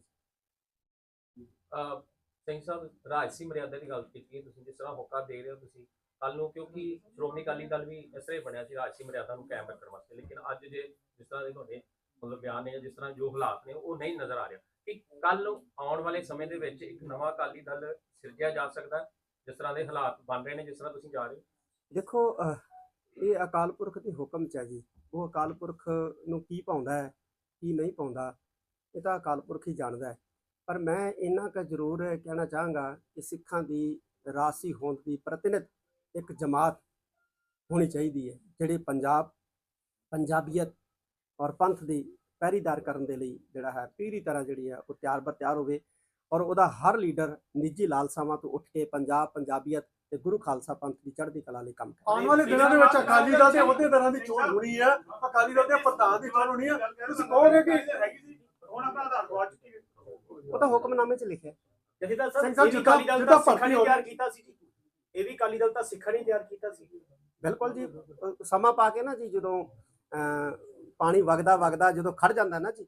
ਅਹ ਸਿੰਘ ਸਾਹਿਬ ਰਾਜਸੀ ਮਰਿਆਦਾ ਦੀ ਗੱਲ ਕੀਤੀ ਹੈ ਤੁਸੀਂ ਜਿਸ ਤਰ੍ਹਾਂ ਹੋਕਾ ਦੇ ਰਹੇ ਹੋ ਤੁਸੀਂ ਕੱਲ ਨੂੰ ਕਿਉਂਕਿ ਸ਼੍ਰੋਮਣੀ ਅਕਾਲੀ ਦਲ ਵੀ ਇਸ ਤਰ੍ਹਾਂ ਹੀ ਬਣਿਆ ਸੀ ਰਾਜਸੀ ਮਰਿਆਦਾ ਨੂੰ ਕਾਇਮ ਰੱਖਣ ਵਾਸਤੇ। ਲੇਕਿਨ ਅੱਜ ਜੇ ਜਿਸ ਤਰ੍ਹਾਂ ਦੇ ਤੁਹਾਡੇ ਮਤਲਬ ਬਿਆਨ ਨੇ ਜਿਸ ਤਰ੍ਹਾਂ ਜੋ ਹਾਲਾਤ ਨੇ ਉਹ ਨਹੀਂ ਨਜ਼ਰ ਆ ਰਿਹਾ। ਕਿ ਕੱਲ ਨੂੰ ਆਉਣ ਵਾਲੇ ਸਮੇਂ ਦੇ ਵਿੱਚ ਇੱਕ ਨਵਾਂ ਅਕਾਲੀ ਦਲ ਸਿਰਜਿਆ ਜਾ ਸਕਦਾ ਜਿਸ ਤਰ੍ਹਾਂ ਦੇ ਹਾਲਾਤ ਬਣ ਰਹੇ ਨੇ ਜਿਸ ਤਰ੍ਹਾਂ ਤੁਸੀਂ ਜਾ ਰਹੇ ਹੋ? ਦੇਖੋ ਅਹ, ਇਹ ਅਕਾਲ ਪੁਰਖ ਦੇ ਹੁਕਮ ਚ ਹੈ ਜੀ। ਉਹ ਅਕਾਲ ਪੁਰਖ ਨੂੰ ਕੀ ਪਾਉਂਦਾ ਹੈ, ਕੀ ਨਹੀਂ ਪਾਉਂਦਾ, ਇਹ ਤਾਂ ਅਕਾਲ ਪੁਰਖ ਹੀ ਜਾਣਦਾ ਹੈ। ਪਰ ਮੈਂ ਇੰਨਾ ਕੁ ਜ਼ਰੂਰ ਕਹਿਣਾ ਚਾਹਾਂਗਾ ਕਿ ਸਿੱਖਾਂ ਦੀ ਰਾਸੀ ਹੋਂਦ ਦੀ ਪ੍ਰਤੀਨਿਧ ਇੱਕ ਜਮਾਤ ਹੋਣੀ ਚਾਹੀਦੀ ਹੈ, ਜਿਹੜੀ ਪੰਜਾਬ, ਪੰਜਾਬੀਅਤ ਔਰ ਪੰਥ ਦੀ ਪਹਿਰੀਦਾਰ ਕਰਨ ਦੇ ਲਈ ਜਿਹੜਾ ਹੈ, ਪੀਰੀ ਤਰ੍ਹਾਂ ਜਿਹੜੀ ਹੈ, ਉਹ ਤਿਆਰ ਬਰ ਤਿਆਰ ਹੋਵੇ ਔਰ ਉਹਦਾ ਹਰ ਲੀਡਰ ਨਿੱਜੀ ਲਾਲਸਾਵਾਂ ਤੋਂ ਉੱਠ ਕੇ ਪੰਜਾਬ, ਪੰਜਾਬੀਅਤ ਤੇ ਗੁਰੂ ਖਾਲਸਾ ਪੰਥ ਦੀ ਚੜ੍ਹਦੀ ਕਲਾ ਲਈ ਕੰਮ ਕਰੇ ਆਉਣ ਵਾਲੇ ਦਿਨਾਂ ਦੇ ਵਿੱਚ ਅਕਾਲੀ ਦਲ ਦੇ ਅਹੁਦੇਦਾਰਾਂ ਦੀ ਚੋਣ ਹੋਣੀ ਹੈ। ਅਕਾਲੀ ਦਲ ਦੇ ਪ੍ਰਧਾਨ ਦੀ ਚੋਣ ਹੋਣੀ ਹੈ। ਤੁਸੀਂ ਕਹੋਗੇ ਕਿ ਹੁਣ ਆਪਣਾ ਆਧਾਰ ਗਵਾ ਚੁੱਕੀ ਉਹ ਤਾਂ ਹੁਕਮਨਾਮੇ 'ਚ ਲਿਖਿਆ। ਜਥੇਦਾਰ ਸਾਹਿਬ ਜਿੱਦਾਂ- ਅਕਾਲੀ ਦਲ ਤਾਂ ਸਿੱਖਾਂ ਨੇ ਤਿਆਰ ਕੀਤਾ ਸੀ ਜੀ। ਇਹ ਵੀ ਅਕਾਲੀ ਦਲ ਤਾਂ ਸਿੱਖਾਂ ਨੇ ਤਿਆਰ ਕੀਤਾ ਸੀ। ਬਿਲਕੁਲ ਜੀ। ਸਮਾਂ ਪਾ ਕੇ ਨਾ ਜੀ ਜਦੋਂ ਅਹ, ਪਾਣੀ ਵਗਦਾ ਵਗਦਾ ਜਦੋਂ ਖੜ ਜਾਂਦਾ ਨਾ ਜੀ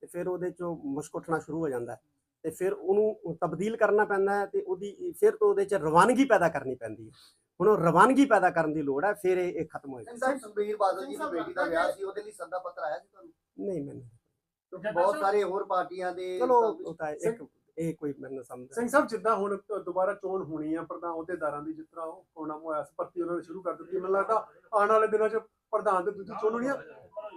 ਤੇ ਫਿਰ ਉਹਦੇ ਚੋਂ ਮੁਸ਼ਕ ਉੱਠਣਾ ਸ਼ੁਰੂ ਹੋ ਜਾਂਦਾ ਹੈ। ਤੇ ਫਿਰ ਉਹਨੂੰ ਤਬਦੀਲ ਕਰਨਾ ਪੈਂਦਾ ਹੈ ਤੇ ਉਹਦੀ ਫਿਰ ਤੋਂ ਉਹਦੇ 'ਚ ਰਵਾਨਗੀ ਪੈਦਾ ਕਰਨੀ ਪੈਂਦੀ ਹੈ। ਹੁਣ ਉਹ ਰਵਾਨਗੀ ਪੈਦਾ ਕਰਨ ਦੀ ਲੋੜ ਹੈ ਫਿਰ ਇਹ ਇਹ ਖਤਮ ਹੋਏਗਾ। ਸਾਹਿਬ ਸੁਖਬੀਰ ਬਾਦਲ ਜੀ ਦੀ ਬੇਟੀ ਦਾ ਵਿਆਹ ਸੀ ਉਹਦੇ ਲਈ ਸੱਦਾ ਪੱਤਰ ਆਇਆ ਸੀ ਤੁਹਾਨੂੰ? ਨਹੀਂ ਮੈਨੂੰ ਕਿਉਂਕਿ ਬਹੁਤ ਸਾਰੇ ਹੋਰ ਪਾਰਟੀਆਂ ਦੇ ਚਲੋ ਉਹ ਤਾਂ ਇੱਕ ਇਹ ਕੋਈ ਮੈਨੂੰ ਸਮਝ ਸਿੰਘ ਸਾਹਿਬ ਜਿੱਦਾਂ ਹੁਣ ਦੁਬਾਰਾ ਚੋਣ ਹੋਣੀ ਹੈ ਪ੍ਰਧਾਨ ਅਹੁਦੇਦਾਰਾਂ ਦੀ ਜਿਸ ਤਰ੍ਹਾਂ ਉਹ ਕੋਣਾ ਹੋਇਆ ਸੀ ਭਰਤੀ ਉਹਨਾਂ ਨੇ ਸ਼ੁਰੂ ਕਰ ਦਿੱਤੀ। ਮੈਨੂੰ ਲੱਗਦਾ ਆਉਣ ਵਾਲੇ ਦਿਨਾਂ 'ਚ ਪ੍ਰਧਾਨ ਤੇ ਦੂਜੀ ਚੋਣ ਹੋਣੀ ਹੈ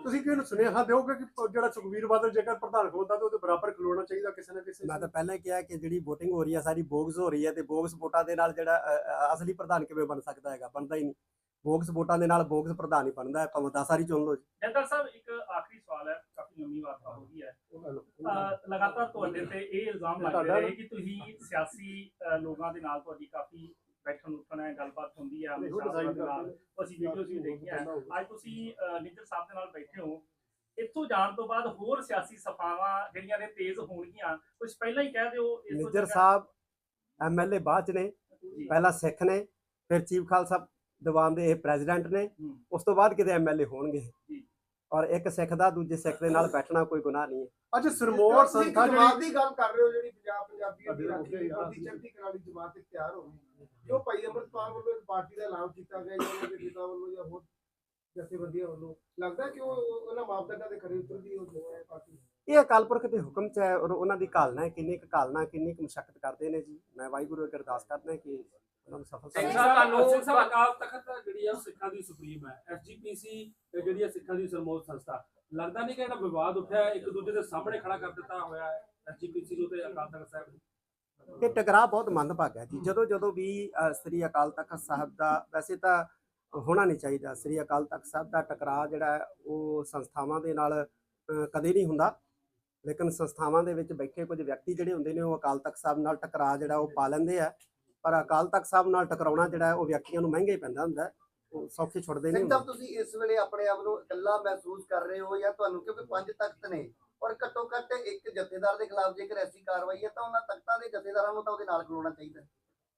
ਤੁਸੀਂ ਕਿਹਨੂੰ ਸੁਨੇਹਾ ਦਿਓਗੇ ਕਿ ਜਿਹੜਾ ਸੁਖਬੀਰ ਬਾਦਲ ਜੇਕਰ ਪ੍ਰਧਾਨ ਖਲੋਤਾ ਤਾਂ ਉਹਦੇ ਬਰਾਬਰ ਖਲੋਣਾ ਚਾਹੀਦਾ ਕਿਸੇ ਨਾ ਕਿਸੇ ਮੈਂ ਤਾਂ ਪਹਿਲਾਂ ਕਿਹਾ ਕਿ ਜਿਹੜੀ VOTING ਹੋ ਰਹੀ ਹੈ ਸਾਰੀ ਬੋਗਸ ਹੋ ਰਹੀ ਹੈ ਤੇ ਬੋਗਸ ਵੋਟਾਂ ਦੇ ਨਾਲ ਜਿਹੜਾ ਅਸਲੀ ਪ੍ਰਧਾਨ ਕਿਵੇਂ ਬਣ ਸਕਦਾ ਹੈਗਾ ਬਣਦਾ ਹੀ ਨਹੀਂ। ਬੋਗਸ ਵੋਟਾਂ ਦੇ ਨਾਲ ਬੋਗਸ ਪ੍ਰਧਾਨ ਹੀ ਬਣਦਾ ਹੈ ਭਾਵੇਂ ਸਾਰੀ ਚੁਣ ਲਓ ਜੀ। ਜੈਦਰ ਸਾਹਿਬ ਇੱਕ ਆਖਰੀ ਸਵਾਲ ਹੈ ਕਾਫੀ ਲੰਮੀ ਵਾਰਤਾ ਹੋ ਗਈ ਹੈ। ਲਗਾਤਾਰ ਤੁਹਾਡੇ ਤੇ ਇਹ ਇਲਜ਼ਾਮ ਲੱਗਦੇ ਤੁਹਾਡਾ ਰਹੇ ਕਿ ਤੁਸੀਂ ਸਿਆਸੀ ਲੋਕਾਂ ਦੇ ਨਾਲ ਤੁਹਾਡੀ ਕਾਫੀ ਬੈਠਣ ਉੱਠਣ ਹੈ ਗੱਲਬਾਤ ਹੁੰਦੀ ਸਾਹਿਬ ਦੇ ਨਾਲ ਉਹ ਅਸੀਂ ਵੀਡੀਓਜ਼ ਵੀ ਦੇਖੀਆਂ। ਅੱਜ ਤੁਸੀਂ ਨਿੱਜਰ ਸਾਹਿਬ ਦੇ ਨਾਲ ਬੈਠੇ ਹੋ ਇੱਥੋਂ ਜਾਣ ਤੋਂ ਬਾਅਦ ਹੋਰ ਸਿਆਸੀ ਸਫਾਵਾਂ ਜਿਹੜੀਆਂ ਨੇ ਤੇਜ਼ ਹੋਣਗੀਆਂ ਕੁਝ ਪਹਿਲਾਂ ਹੀ ਕਹਿ ਦਿਓ ਇਸ ਤੋਂ ਨਿੱਜਰ ਸਾਹਿਬ ਐਮਐਲਏ ਬਾਅਦ ਚ ਨੇ। ਪਹਿਲਾਂ ਸਿੱਖ ਨੇ ਫਿਰ ਚੀਫ ਖਾਲਸਾ ਦੀਵਾਨ ਦੇ ਇਹ ਪ੍ਰੈਜ਼ੀਡੈਂਟ ਨੇ। ਉਸ ਤੋਂ ਬਾਅਦ ਕਿਤੇ ਐਮਐਲਏ ਹੋਣਗੇ। ਔਰ ਇੱਕ ਸਿੱਖ ਦਾ ਦੂਜੇ ਸਿੱਖ ਦੇ ਨਾਲ ਬੈਠਣਾ ਕੋਈ ਗੁਨਾਹ ਨਹੀਂ ਹੈ ਅੱਜ ਸਿਰਮੌਰ ਸੰਸਥਾ ਜਮਾਤ ਦੀ ਗੱਲ ਕਰ ਰਹੇ ਹੋ ਜਿਹੜੀ ਪੰਜਾਬ ਪੰਜਾਬੀਅਤ ਦੀ ਰਾਖੀ। ਦੀ ਚੜ੍ਹਦੀ ਕਲਾ ਦੀ ਜਮਾਤ ਤਿਆਰ ਹੋ ਗਈ ਜੋ ਭਾਈ ਅਮਰਪਾਲ ਵੱਲੋਂ ਇੱਕ ਪਾਰਟੀ ਦਾ ਐਲਾਨ ਕੀਤਾ ਗਿਆ ਜਾਂ ਉਹਨਾਂ ਦੇ ਪਿਤਾ ਵੱਲੋਂ ਜਾਂ ਹੋਰ ਜਥੇਬੰਦੀਆਂ ਵੱਲੋਂ। ਲੱਗਦਾ ਕਿ ਉਹ ਉਹ- ਉਹਨਾਂ ਮਾਪਦੰਡਾਂ ਦੇ ਖਰੇ ਉਤਰਦੀ ਹੋ ਹੈ ਪਾਰਟੀ ਇਹ ਅਕਾਲ ਪੁਰਖ ਦੇ ਹੁਕਮ ਚ ਹੈ ਔਰ ਉਹਨਾਂ ਦੀ ਘਾਲਨਾ ਹੈ ਕਿੰਨੀ ਕੁ ਘਾਲਨਾ ਕਿੰਨੀ ਕੁ ਮਸ਼ੱਕਤ ਕਰਦੇ ਨੇ ਜੀ। ਮੈਂ ਵਾਹਿਗੁਰੂ ਅੱਗੇ ਅਰਦਾਸ ਕਰਦਾ ਕਿ ਉਹਨਾਂ ਨੂੰ ਸਫਲਤਾ ਮਿਲੇ। ਤੁਹਾਨੂੰ ਸਾਹਿਬ ਅਕਾਲ ਤਖਤ ਜਿਹੜੀ ਆ ਸਿੱਖਾਂ ਦੀ ਸੁਪਰੀਮ ਹੈ। ਐਸਜੀਪੀਸੀ ਜਿਹੜੀ ਆ ਸਿੱਖਾਂ ਦੀ ਸਰਮੋਦ ਸੰਸਥਾ। ਲੱਗਦਾ ਨਹੀਂ ਕਿ ਜਿਹੜਾ ਵਿਵਾਦ ਉੱਠਿਆ ਇੱਕ ਦੂਜੇ ਦੇ ਸਾਹਮਣੇ ਖੜਾ ਕਰ ਦਿੱਤਾ ਹੋਇਆ ਹੈ। ਐਸਜੀਪੀਸੀ ਨੂੰ ਤੇ ਅਕਾਲ ਤਖਤ ਸਾਹਿਬ ਨੂੰ ਇਹ ਟਕਰਾਅ ਬਹੁਤ ਮੰਦਭਾਗਾ ਜੀ। ਜਦੋਂ ਜਦੋਂ ਵੀ ਸ੍ਰੀ ਅਕਾਲ ਤਖਤ ਸਾਹਿਬ ਦਾ ਵੈਸੇ ਤਾਂ ਹੋਣਾ ਨਹੀਂ ਚਾਹੀਦਾ। ਸ੍ਰੀ ਅਕਾਲ ਤਖਤ ਸਾਹਿਬ ਦਾ ਟਕਰਾਅ ਜਿਹੜਾ ਉਹ ਸੰਸਥਾਵਾਂ ਦੇ ਨਾਲ ਕਦੇ ਨਹੀਂ ਹੁੰਦਾ। ਲੇਕਿਨ ਸੰਸਥਾਵਾਂ ਦੇ ਵਿੱਚ ਬੈਠੇ ਕੁਝ ਵਿਅਕਤੀ ਜਿਹੜੇ ਹੁੰਦੇ ਨੇ ਉਹ ਅਕਾਲ ਤਖਤ ਸਾਹਿਬ ਨਾਲ ਟਕਰਾ ਜਿਹੜਾ ਉਹ ਪਾ ਲੈਂਦੇ ਆ। ਪਰ ਅਕਾਲ ਤਖਤ ਸਾਹਿਬ ਨਾਲ ਟਕਰਾਉਣਾ ਜਿਹੜਾ ਉਹ ਵਿਅਕਤੀਆਂ ਨੂੰ ਮਹਿੰਗਾ ਹੀ ਪੈਂਦਾ ਹੁੰਦਾ। ਉਹ ਸੌਖੇ ਛੁੱਟਦੇ ਨਹੀਂ ਸਿੰਘ ਸਾਹਿਬ ਤੁਸੀਂ ਇਸ ਵੇਲੇ ਆਪਣੇ ਆਪ ਨੂੰ ਇਕੱਲਾ ਮਹਿਸੂਸ ਕਰ ਰਹੇ ਹੋ ਜਾਂ ਤੁਹਾਨੂੰ? ਕਿਉਂਕਿ ਪੰਜ ਤਖਤ ਨੇ। ਔਰ ਘੱਟੋ ਘੱਟ ਇੱਕ ਜਥੇਦਾਰ ਦੇ ਖਿਲਾਫ ਜੇਕਰ ਐਸੀ ਕਾਰਵਾਈ ਹੈ ਤਾਂ ਉਹਨਾਂ ਤਖਤਾਂ ਦੇ ਜਥੇਦਾਰਾਂ ਨੂੰ ਤਾਂ ਉਹਦੇ ਨਾਲ ਖਲੋਣਾ ਚਾਹੀਦਾ ਹੈ।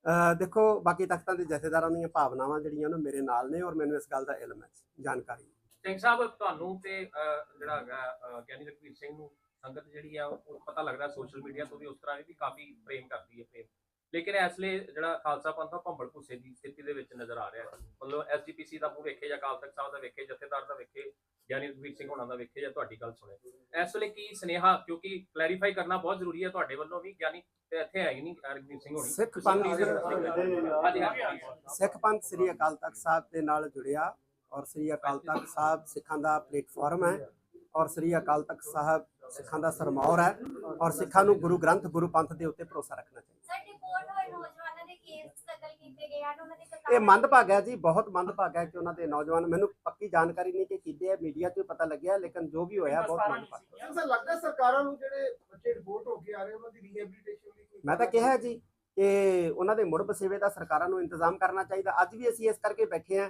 ਅਹ ਦੇਖੋ ਬਾਕੀ ਤਖਤਾਂ ਦੇ ਜਥੇਦਾਰਾਂ ਦੀਆਂ ਭਾਵਨਾਵਾਂ ਜਿਹੜੀਆਂ ਨੇ ਮੇਰੇ ਨਾਲ ਨੇ ਔਰ ਮੈਨੂੰ ਇਸ ਗੱਲ ਦਾ ਇਲਮ ਹੈ ਜਾਣਕਾਰੀ ਸਿੰਘ ਸਾਹਿਬ ਤੁਹਾਨੂੰ ਤੇ ਅਹ, ਜਿਹੜਾ ਹੈਗਾ ਗਿਆਨੀ ਰਘਵੀਰ ਸਿੰਘ ਨੂੰ ਸੰਗਤ ਜਿਹੜੀ ਆ ਉਹ ਪਤਾ ਲੱਗਦਾ ਸੋਸ਼ਲ ਮੀਡੀਆ ਤੋਂ ਵੀ ਉਸ ਤਰ੍ਹਾਂ ਦੀ ਵੀ ਕਾਫੀ ਪ੍ਰੇਮ ਕਰਦੀ ਹੈ ਪ੍ਰੇਮ ਲੇਕਿਨ ਇਸ ਲਈ ਜਿਹੜਾ ਖਾਲਸਾ ਪੰਥ ਆ ਭੰਬਲ ਭੁੱਸੇ ਦੀ ਸਥਿਤੀ ਦੇ ਵਿੱਚ ਨਜ਼ਰ ਆ ਰਿਹਾ ਹੈ। ਮਤਲਬ ਐਸਜੀਪੀਸੀ ਦਾ ਮੂੰਹ ਵੇਖੇ ਜਾਂ ਅਕਾਲ ਤਖਤ ਸਾਹਿਬ ਦਾ ਵੇਖੇ ਜਥੇਦਾਰ ਦਾ ਵੇਖੇ ਗਿਆਨੀ ਰਘਵੀਰ ਸਿੰਘ ਹੋਣਾ ਦਾ ਵੇਖੇ ਜਾਂ ਤੁਹਾਡੀ ਗੱਲ ਸੁਣੇ। ਇਸ ਵੇਲੇ ਕੀ ਸੁਨੇਹਾ ਕਿਉਂਕਿ ਕਲੈਰੀਫਾਈ ਕਰਨਾ ਬਹੁਤ ਜ਼ਰੂਰੀ ਹੈ ਤੁਹਾਡੇ ਵੱਲੋਂ ਵੀ ਗਿਆਨੀ ਤੇ ਇੱਥੇ ਹੈ ਹੀ ਨਹੀਂ ਰਘਵੀਰ ਸਿੰਘ ਹੋਣੀ। ਸਿੱਖ ਪੰਥ ਸਿੱਖ ਪੰਥ ਸ੍ਰੀ ਅਕਾਲ ਤਖਤ ਸਾਹਿਬ ਦੇ ਨਾਲ ਜੁੜਿਆ ਔਰ ਸ੍ਰੀ ਅਕਾਲ ਤਖਤ ਸਾਹਿਬ ਸਿੱਖਾਂ ਦਾ ਪਲੇਟਫਾਰਮ ਹੈ ਔਰ ਸ੍ਰੀ ਅਕਾਲ ਤਖਤ ਸਾਹਿਬ ਸਿੱਖਾਂ ਦਾ ਸਰਮੌਰ ਹੈ ਔਰ ਸਿੱਖਾਂ ਨੂੰ ਗੁਰੂ ਗ੍ਰੰਥ ਗੁਰੂ ਪੰਥ ਦੇ ਉੱਤੇ ਭਰੋਸਾ ਰੱਖਣਾ ਚਾਹੀਦਾ। ਸਰ ਡਿਪੋਰਟ ਹੋਏ ਨੌਜਵਾਨਾਂ ਦੇ ਕੇਸ ਕਤਲ ਕੀਤੇ ਗਏ ਹਨ ਉਹਨਾਂ ਦੇ ਇਹ ਮੰਦਭਾਗਾ ਹੈ ਜੀ ਬਹੁਤ ਮੰਦਭਾਗਾ ਹੈ ਕਿ ਉਹਨਾਂ ਦੇ ਨੌਜਵਾਨ ਮੈਨੂੰ ਪੱਕੀ ਜਾਣਕਾਰੀ ਨਹੀਂ ਕਿ ਕਿੱਦੇ ਹੈ ਮੀਡੀਆ 'ਚ ਪਤਾ ਲੱਗਿਆ ਲੇਕਿਨ ਜੋ ਵੀ ਹੋਇਆ ਬਹੁਤ ਮੰਦਭਾਗਾ ਸਿੰਘ ਸਾਹਿਬ ਲੱਗਦਾ ਸਰਕਾਰਾਂ ਨੂੰ ਜਿਹੜੇ ਬੱਚੇ ਰਿਪੋਰਟ ਹੋ ਕੇ ਆ ਰਹੇ ਉਹਨਾਂ ਦੀ ਰੀਹੈਬਿਲਿਟੇਸ਼ਨ ਕੋਈ ਮੈਂ ਤਾਂ ਕਿਹਾ ਜੀ ਕਿ ਉਹਨਾਂ ਦੇ ਮੁੜ ਬਸੇਵੇ ਦਾ ਸਰਕਾਰਾਂ ਨੂੰ ਇੰਤਜ਼ਾਮ ਕਰਨਾ ਚਾਹੀਦਾ। ਅੱਜ ਵੀ ਅਸੀਂ ਇਸ ਕਰਕੇ ਬੈਠੇ ਹਾਂ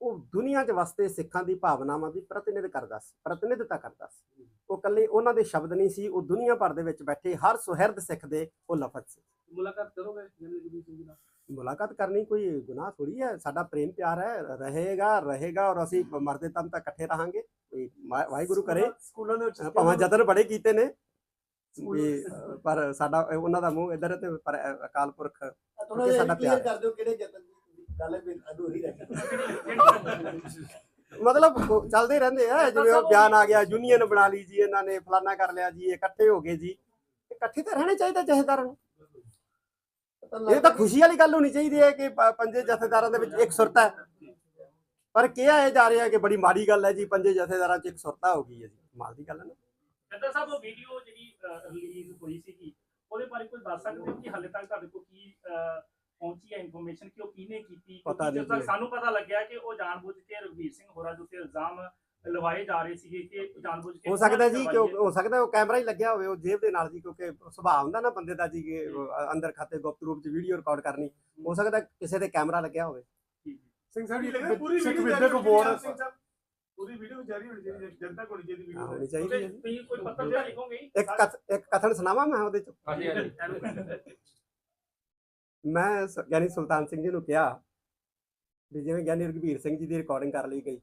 ਉਹ ਦੁਨੀਆ 'ਚ ਵਸਦੇ ਸਿੱਖਾਂ ਦੀ ਭਾਵਨਾਵਾਂ ਦੀ ਪ੍ਰਤੀਨਿਧ ਕਰਦਾ ਸੀ ਪ੍ਰਤੀਨਿਧਤਾ ਕਰਦਾ ਸੀ। ਉਹ ਕੱਲੇ ਉਹਨਾਂ ਦੇ ਸ਼ਬਦ ਨਹੀਂ ਸੀ ਉਹ ਦੁਨੀਆ ਭਰ ਦੇ ਵਿੱਚ ਬੈਠੇ ਹਰ ਸੁਹਿਰਦ ਸਿੱਖ ਦੇ ਉਹ ਲਫ਼ਜ਼ ਸੀ। ਮੁਲਾਕਾਤ ਕਰੋਗੇ ਗਿਆਨੀ ਰਘਬੀਰ ਸਿੰਘ ਜੀ ਨਾਲ? ਮੁਲਾਕਾਤ ਕਰਨੀ ਕੋਈ ਗੁਨਾਹ ਥੋੜੀ ਹੈ ਸਾਡਾ ਪ੍ਰੇਮ ਪਿਆਰ ਹੈ ਰਹੇਗਾ ਰਹੇਗਾ ਔਰ ਅਸੀਂ ਮਰਦੇ ਦਮ ਤੱਕ ਇਕੱਠੇ ਰਹਾਂਗੇ। ਕੋਈ ਵਾ- ਵਾਹਿਗੁਰੂ ਕਰੇ। ਸਕੂਲਾਂ ਦੇ ਵਿੱਚ ਭਾਵੇਂ ਜਤਨ ਬੜੇ ਕੀਤੇ ਨੇ ਵੀ ਪਰ ਸਾਡਾ ਉਹਨਾਂ ਦਾ ਮੂੰਹ ਇਧਰ ਤੇ ਪਰ ਅਕਾਲ ਪੁਰਖ ਥੋੜਾ ਕਿ ਜਿਹਾ ਸਾਡਾ ਕਲੀਅਰ ਪਿਆਰ ਕਰ ਦਿਓ ਕਿਹੜੇ ਯਤਨ ਗੱਲ ਵੀ ਅਧੂਰੀ ਰਹਿ ਗਈ ਮਤਲਬ ਚੱਲਦੇ ਹੀ ਰਹਿੰਦੇ ਆ ਜਿਵੇਂ ਉਹ ਬਿਆਨ ਆ ਗਿਆ ਯੂਨੀਅਨ ਬਣਾ ਲਈ ਜੀ ਇਹਨਾਂ ਨੇ ਫਲਾਨਾ ਕਰ ਲਿਆ ਜੀ ਇਕੱਠੇ ਹੋ ਗਏ ਜੀ। ਇਕੱਠੇ ਤਾਂ ਰਹਿਣੇ ਚਾਹੀਦੇ ਜਥੇਦਾਰਾਂ ਨੂੰ। ਇਹ ਤਾਂ ਖੁਸ਼ੀ ਵਾਲੀ ਗੱਲ ਹੋਣੀ ਚਾਹੀਦੀ ਹੈ ਕਿ ਪੰਜੇ ਜਥੇਦਾਰਾਂ ਦੇ ਵਿੱਚ ਇੱਕ ਸੁਰਤਾ ਹੈ। ਪਰ ਕਿਹਾ ਇਹ ਜਾ ਰਿਹਾ ਕਿ ਬੜੀ ਮਾੜੀ ਗੱਲ ਹੈ ਜੀ ਪੰਜੇ ਜਥੇਦਾਰਾਂ 'ਚ ਇੱਕ ਸੁਰਤਾ ਹੋ ਗਈ ਹੈ ਜੀ। ਕਮਾਲ ਦੀ ਗੱਲ ਹੈ ਨਾ। ਸਾਹਿਬ ਉਹ ਵੀਡੀਓ ਜਿਹੜੀ ਰਿਲੀਜ਼ ਹੋਈ ਸੀਗੀ ਉਹਦੇ ਬਾਰੇ ਕੋਈ ਦੱਸ ਸਕਦੇ ਹੋ ਕਿ ਹਾਲੇ ਤੱਕ ਤੁਹਾਡੇ ਕੋਲ ਕੀ ਪਹੁੰਚੀ ਹੈ ਇਨਫੋਰਮੇਸ਼ਨ ਕਿ ਉਹ ਕਿਹਨੇ ਕੀਤੀ? ਪਤਾ ਨਹੀਂ ਜਦੋਂ ਤੱਕ ਜੀ। ਸਾਨੂੰ ਪਤਾ ਲੱਗਿਆ ਕਿ ਉਹ ਜਾਣਬੁੱਝ ਕੇ ਰਘਵੀਰ ਸਿੰਘ ਹੋਰਾਂ ਦੇ ਉੱਤੇ ਇਲਜ਼ਾਮ ਲਵਾਏ ਜਾ ਰਹੇ ਸੀਗੇ ਕਿ ਜਾਣਬੁੱਝ ਕੇ ਹੋ ਸਕਦਾ ਜੀ ਕਿ ਉਹ- ਹੋ ਸਕਦਾ ਉਹ ਕੈਮਰਾ ਹੀ ਲੱਗਿਆ ਹੋਵੇ ਉਹ ਜੇਬ ਦੇ ਨਾਲ ਜੀ ਕਿਉਂਕਿ ਸੁਭਾਅ ਹੁੰਦਾ ਨਾ ਬੰਦੇ ਦਾ ਜੀ ਕਿ ਅੰਦਰ ਖਾਤੇ ਗੁਪਤ ਰੂਪ 'ਚ ਵੀਡੀਓ ਰਿਕਾਰਡ ਕਰਨੀ। ਹੋ ਸਕਦਾ ਕਿਸੇ ਦੇ ਕੈਮਰਾ ਲੱਗਿਆ ਹੋਵੇ। ਸਿੰਘ ਸਾਹਿਬ ਜੀ ਲੱਗਦਾ ਪੂਰੀ ਸਿੱਖ ਵੀਡੀਓ ਵਿਦਿਅਕ ਬੋਰਡ ਪੂਰੀ ਵੀਡੀਓ ਜਾਰੀ ਹੋਣੀ ਚਾਹੀਦੀ ਹੈ, ਜਨਤਾ ਕੋਲ ਚਾਹੀਦੀ ਹਾਂ, ਵੀਡੀਓ ਹੋਣੀ ਚਾਹੀਦੀ ਹੈ। ਜੀ। ਤੁਸੀਂ ਕੋਈ ਪੱਤਰ ਜਿਹਾ ਲਿਖੋਗੇ? ਇੱਕ ਕਥ ਇੱਕ ਕਥਨ ਸੁਣਾਵਾਂ ਮੈਂ ਉਹਦੇ 'ਚ? ਹਾਂਜੀ। ਹਾਂਜੀ। ਮੈਂ ਸ- ਗਿਆਨੀ ਸੁਲਤਾਨ ਸਿੰਘ ਜੀ ਨੂੰ ਕਿਹਾ ਵੀ ਜਿਵੇਂ ਗਿਆਨੀ ਰਘਬੀਰ ਸਿੰਘ ਜੀ ਦੀ ਰਿਕਾਰਡਿੰਗ ਕਰ ਲਈ ਗਈ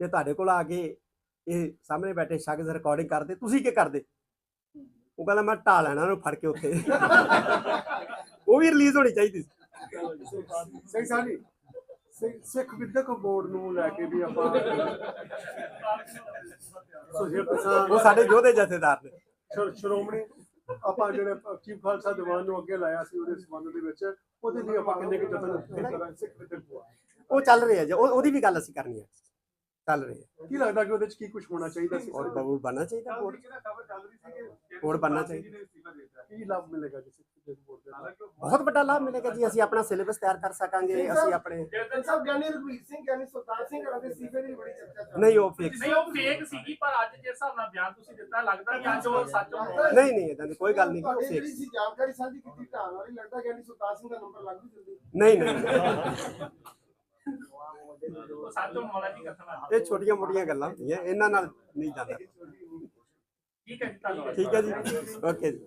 ਤੇ ਤੁਹਾਡੇ ਕੋਲ ਆ ਕੇ ਇਹ ਸਾਹਮਣੇ ਬੈਠੇ ਸ਼ਖਸ ਰਿਕਾਰਡਿੰਗ ਕਰਦੇ ਤੁਸੀਂ ਕੀ ਕਰਦੇ? ਉਹ ਕਹਿੰਦਾ ਮੈਂ ਢਾ ਲੈਣਾ ਉਹਨੂੰ ਫੜ ਕੇ ਉੱਥੇ। ਉਹ ਵੀ ਰਿਲੀਜ਼ ਹੋਣੀ ਚਾਹੀਦੀ ਸੀ। ਸਾਹਿਬ ਜੀ ਸਿੱਖ- ਸਿੱਖ ਵਿਦਿਅਕ ਬੋਰਡ ਨੂੰ ਲੈ ਕੇ ਵੀ ਆਪਾਂ ਸੁਹੀਰ ਪਸੰਦ ਉਹ ਸਾਡੇ ਯੋਧੇ ਜਥੇਦਾਰ ਨੇ। ਸ਼੍ਰੋ- ਸ਼੍ਰੋਮਣੀ ਆਪਾਂ ਜਿਹੜੇ ਚੀਫ ਖਾਲਸਾ ਦੀਵਾਨ ਨੂੰ ਅੱਗੇ ਲਾਇਆ ਸੀ ਉਹਦੇ ਸੰਬੰਧ ਦੇ ਵਿੱਚ ਉਹਦੇ ਲਈ ਆਪਾਂ ਕਿੰਨੇ ਕਿ ਕਰਾਂਗੇ ਸਿੱਖ ਬੋਰਡ ਉਹ ਚੱਲ ਰਿਹਾ ਜੀ ਉਹ- ਉਹਦੀ ਵੀ ਗੱਲ ਅਸੀਂ ਕਰਨੀ ਹੈ ਚੱਲ ਰਹੀ ਹੈ ਕੀ ਲੱਗਦਾ ਕਿ ਉਹਦੇ ਵਿੱਚ ਕੀ ਕੁਝ ਹੋਣਾ ਚਾਹੀਦਾ ਸੀ? ਔਰ ਬਬੂਲ ਬਣਨਾ ਚਾਹੀਦਾ ਕੱਲ੍ਹ ਬੋਰਡ ਦੀ ਜਿਹੜਾ ਖਬਰ ਚੱਲ ਰਹੀ ਸੀ ਕਿ ਹੋਰ ਬਣਨਾ ਚਾਹੀਦਾ। ਦਿੱਤਾ। ਕੀ ਲਾਭ ਮਿਲੇਗਾ ਜੀ ਬਹੁਤ ਵੱਡਾ ਲਾਭ ਮਿਲੇਗਾ ਜੀ ਅਸੀਂ ਆਪਣਾ ਸਿਲੇਬਸ ਤਿਆਰ ਕਰ ਸਕਾਂਗੇ ਅਸੀਂ ਆਪਣੇ ਸਿੰਘ ਸਾਹਿਬ ਗਿਆਨੀ ਰਘਵੀਰ ਸਿੰਘ ਗਿਆਨੀ ਸੁਲਤਾਨ ਸਿੰਘ ਹਰਾਂ ਦੇ ਸੀਫੇ ਦੀ ਬੜੀ ਚਰਚਾ ਚੱਲ ਨਹੀਂ ਉਹ ਫਿਕਸ ਨਹੀਂ ਉਹ ਫੇਕ ਸੀਗੀ ਪਰ ਅੱਜ ਜਿਸ ਹਿਸਾਬ ਨਾਲ ਬਿਆਨ ਤੁਸੀਂ ਦਿੱਤਾ ਲੱਗਦਾ ਕਿ ਅੱਜ ਉਹ ਸੱਚ ਹੋਣਾ ਨਹੀਂ ਨਹੀਂ ਇਦਾਂ ਦੀ ਕੋਈ ਗੱਲ ਨਹੀਂ ਉਹ ਫਿਕਸ ਸੀ ਜਾਣਕਾਰੀ ਸਾਂਝੀ ਕੀਤੀ ਢਾਣ ਵਾਲੀ ਲੱਗਦਾ ਗਿਆਨੀ ਸੁਲਤਾਨ ਸਿੰਘ ਦਾ ਨੰਬਰ ਲੱਗ ਜਲਦੀ। ਨਹੀਂ ਨਹੀਂ। ਜੀ ਇਹ ਛੋਟੀਆਂ ਮੋਟੀਆਂ ਗੱਲਾਂ ਹੁੰਦੀਆਂ ਇਹਨਾਂ ਨਾਲ ਨਹੀਂ ਜਾਂਦਾ। ਠੀਕ ਹੈ ਜੀ ਠੀਕ ਹੈ ਜੀ ਓਕੇ ਜੀ।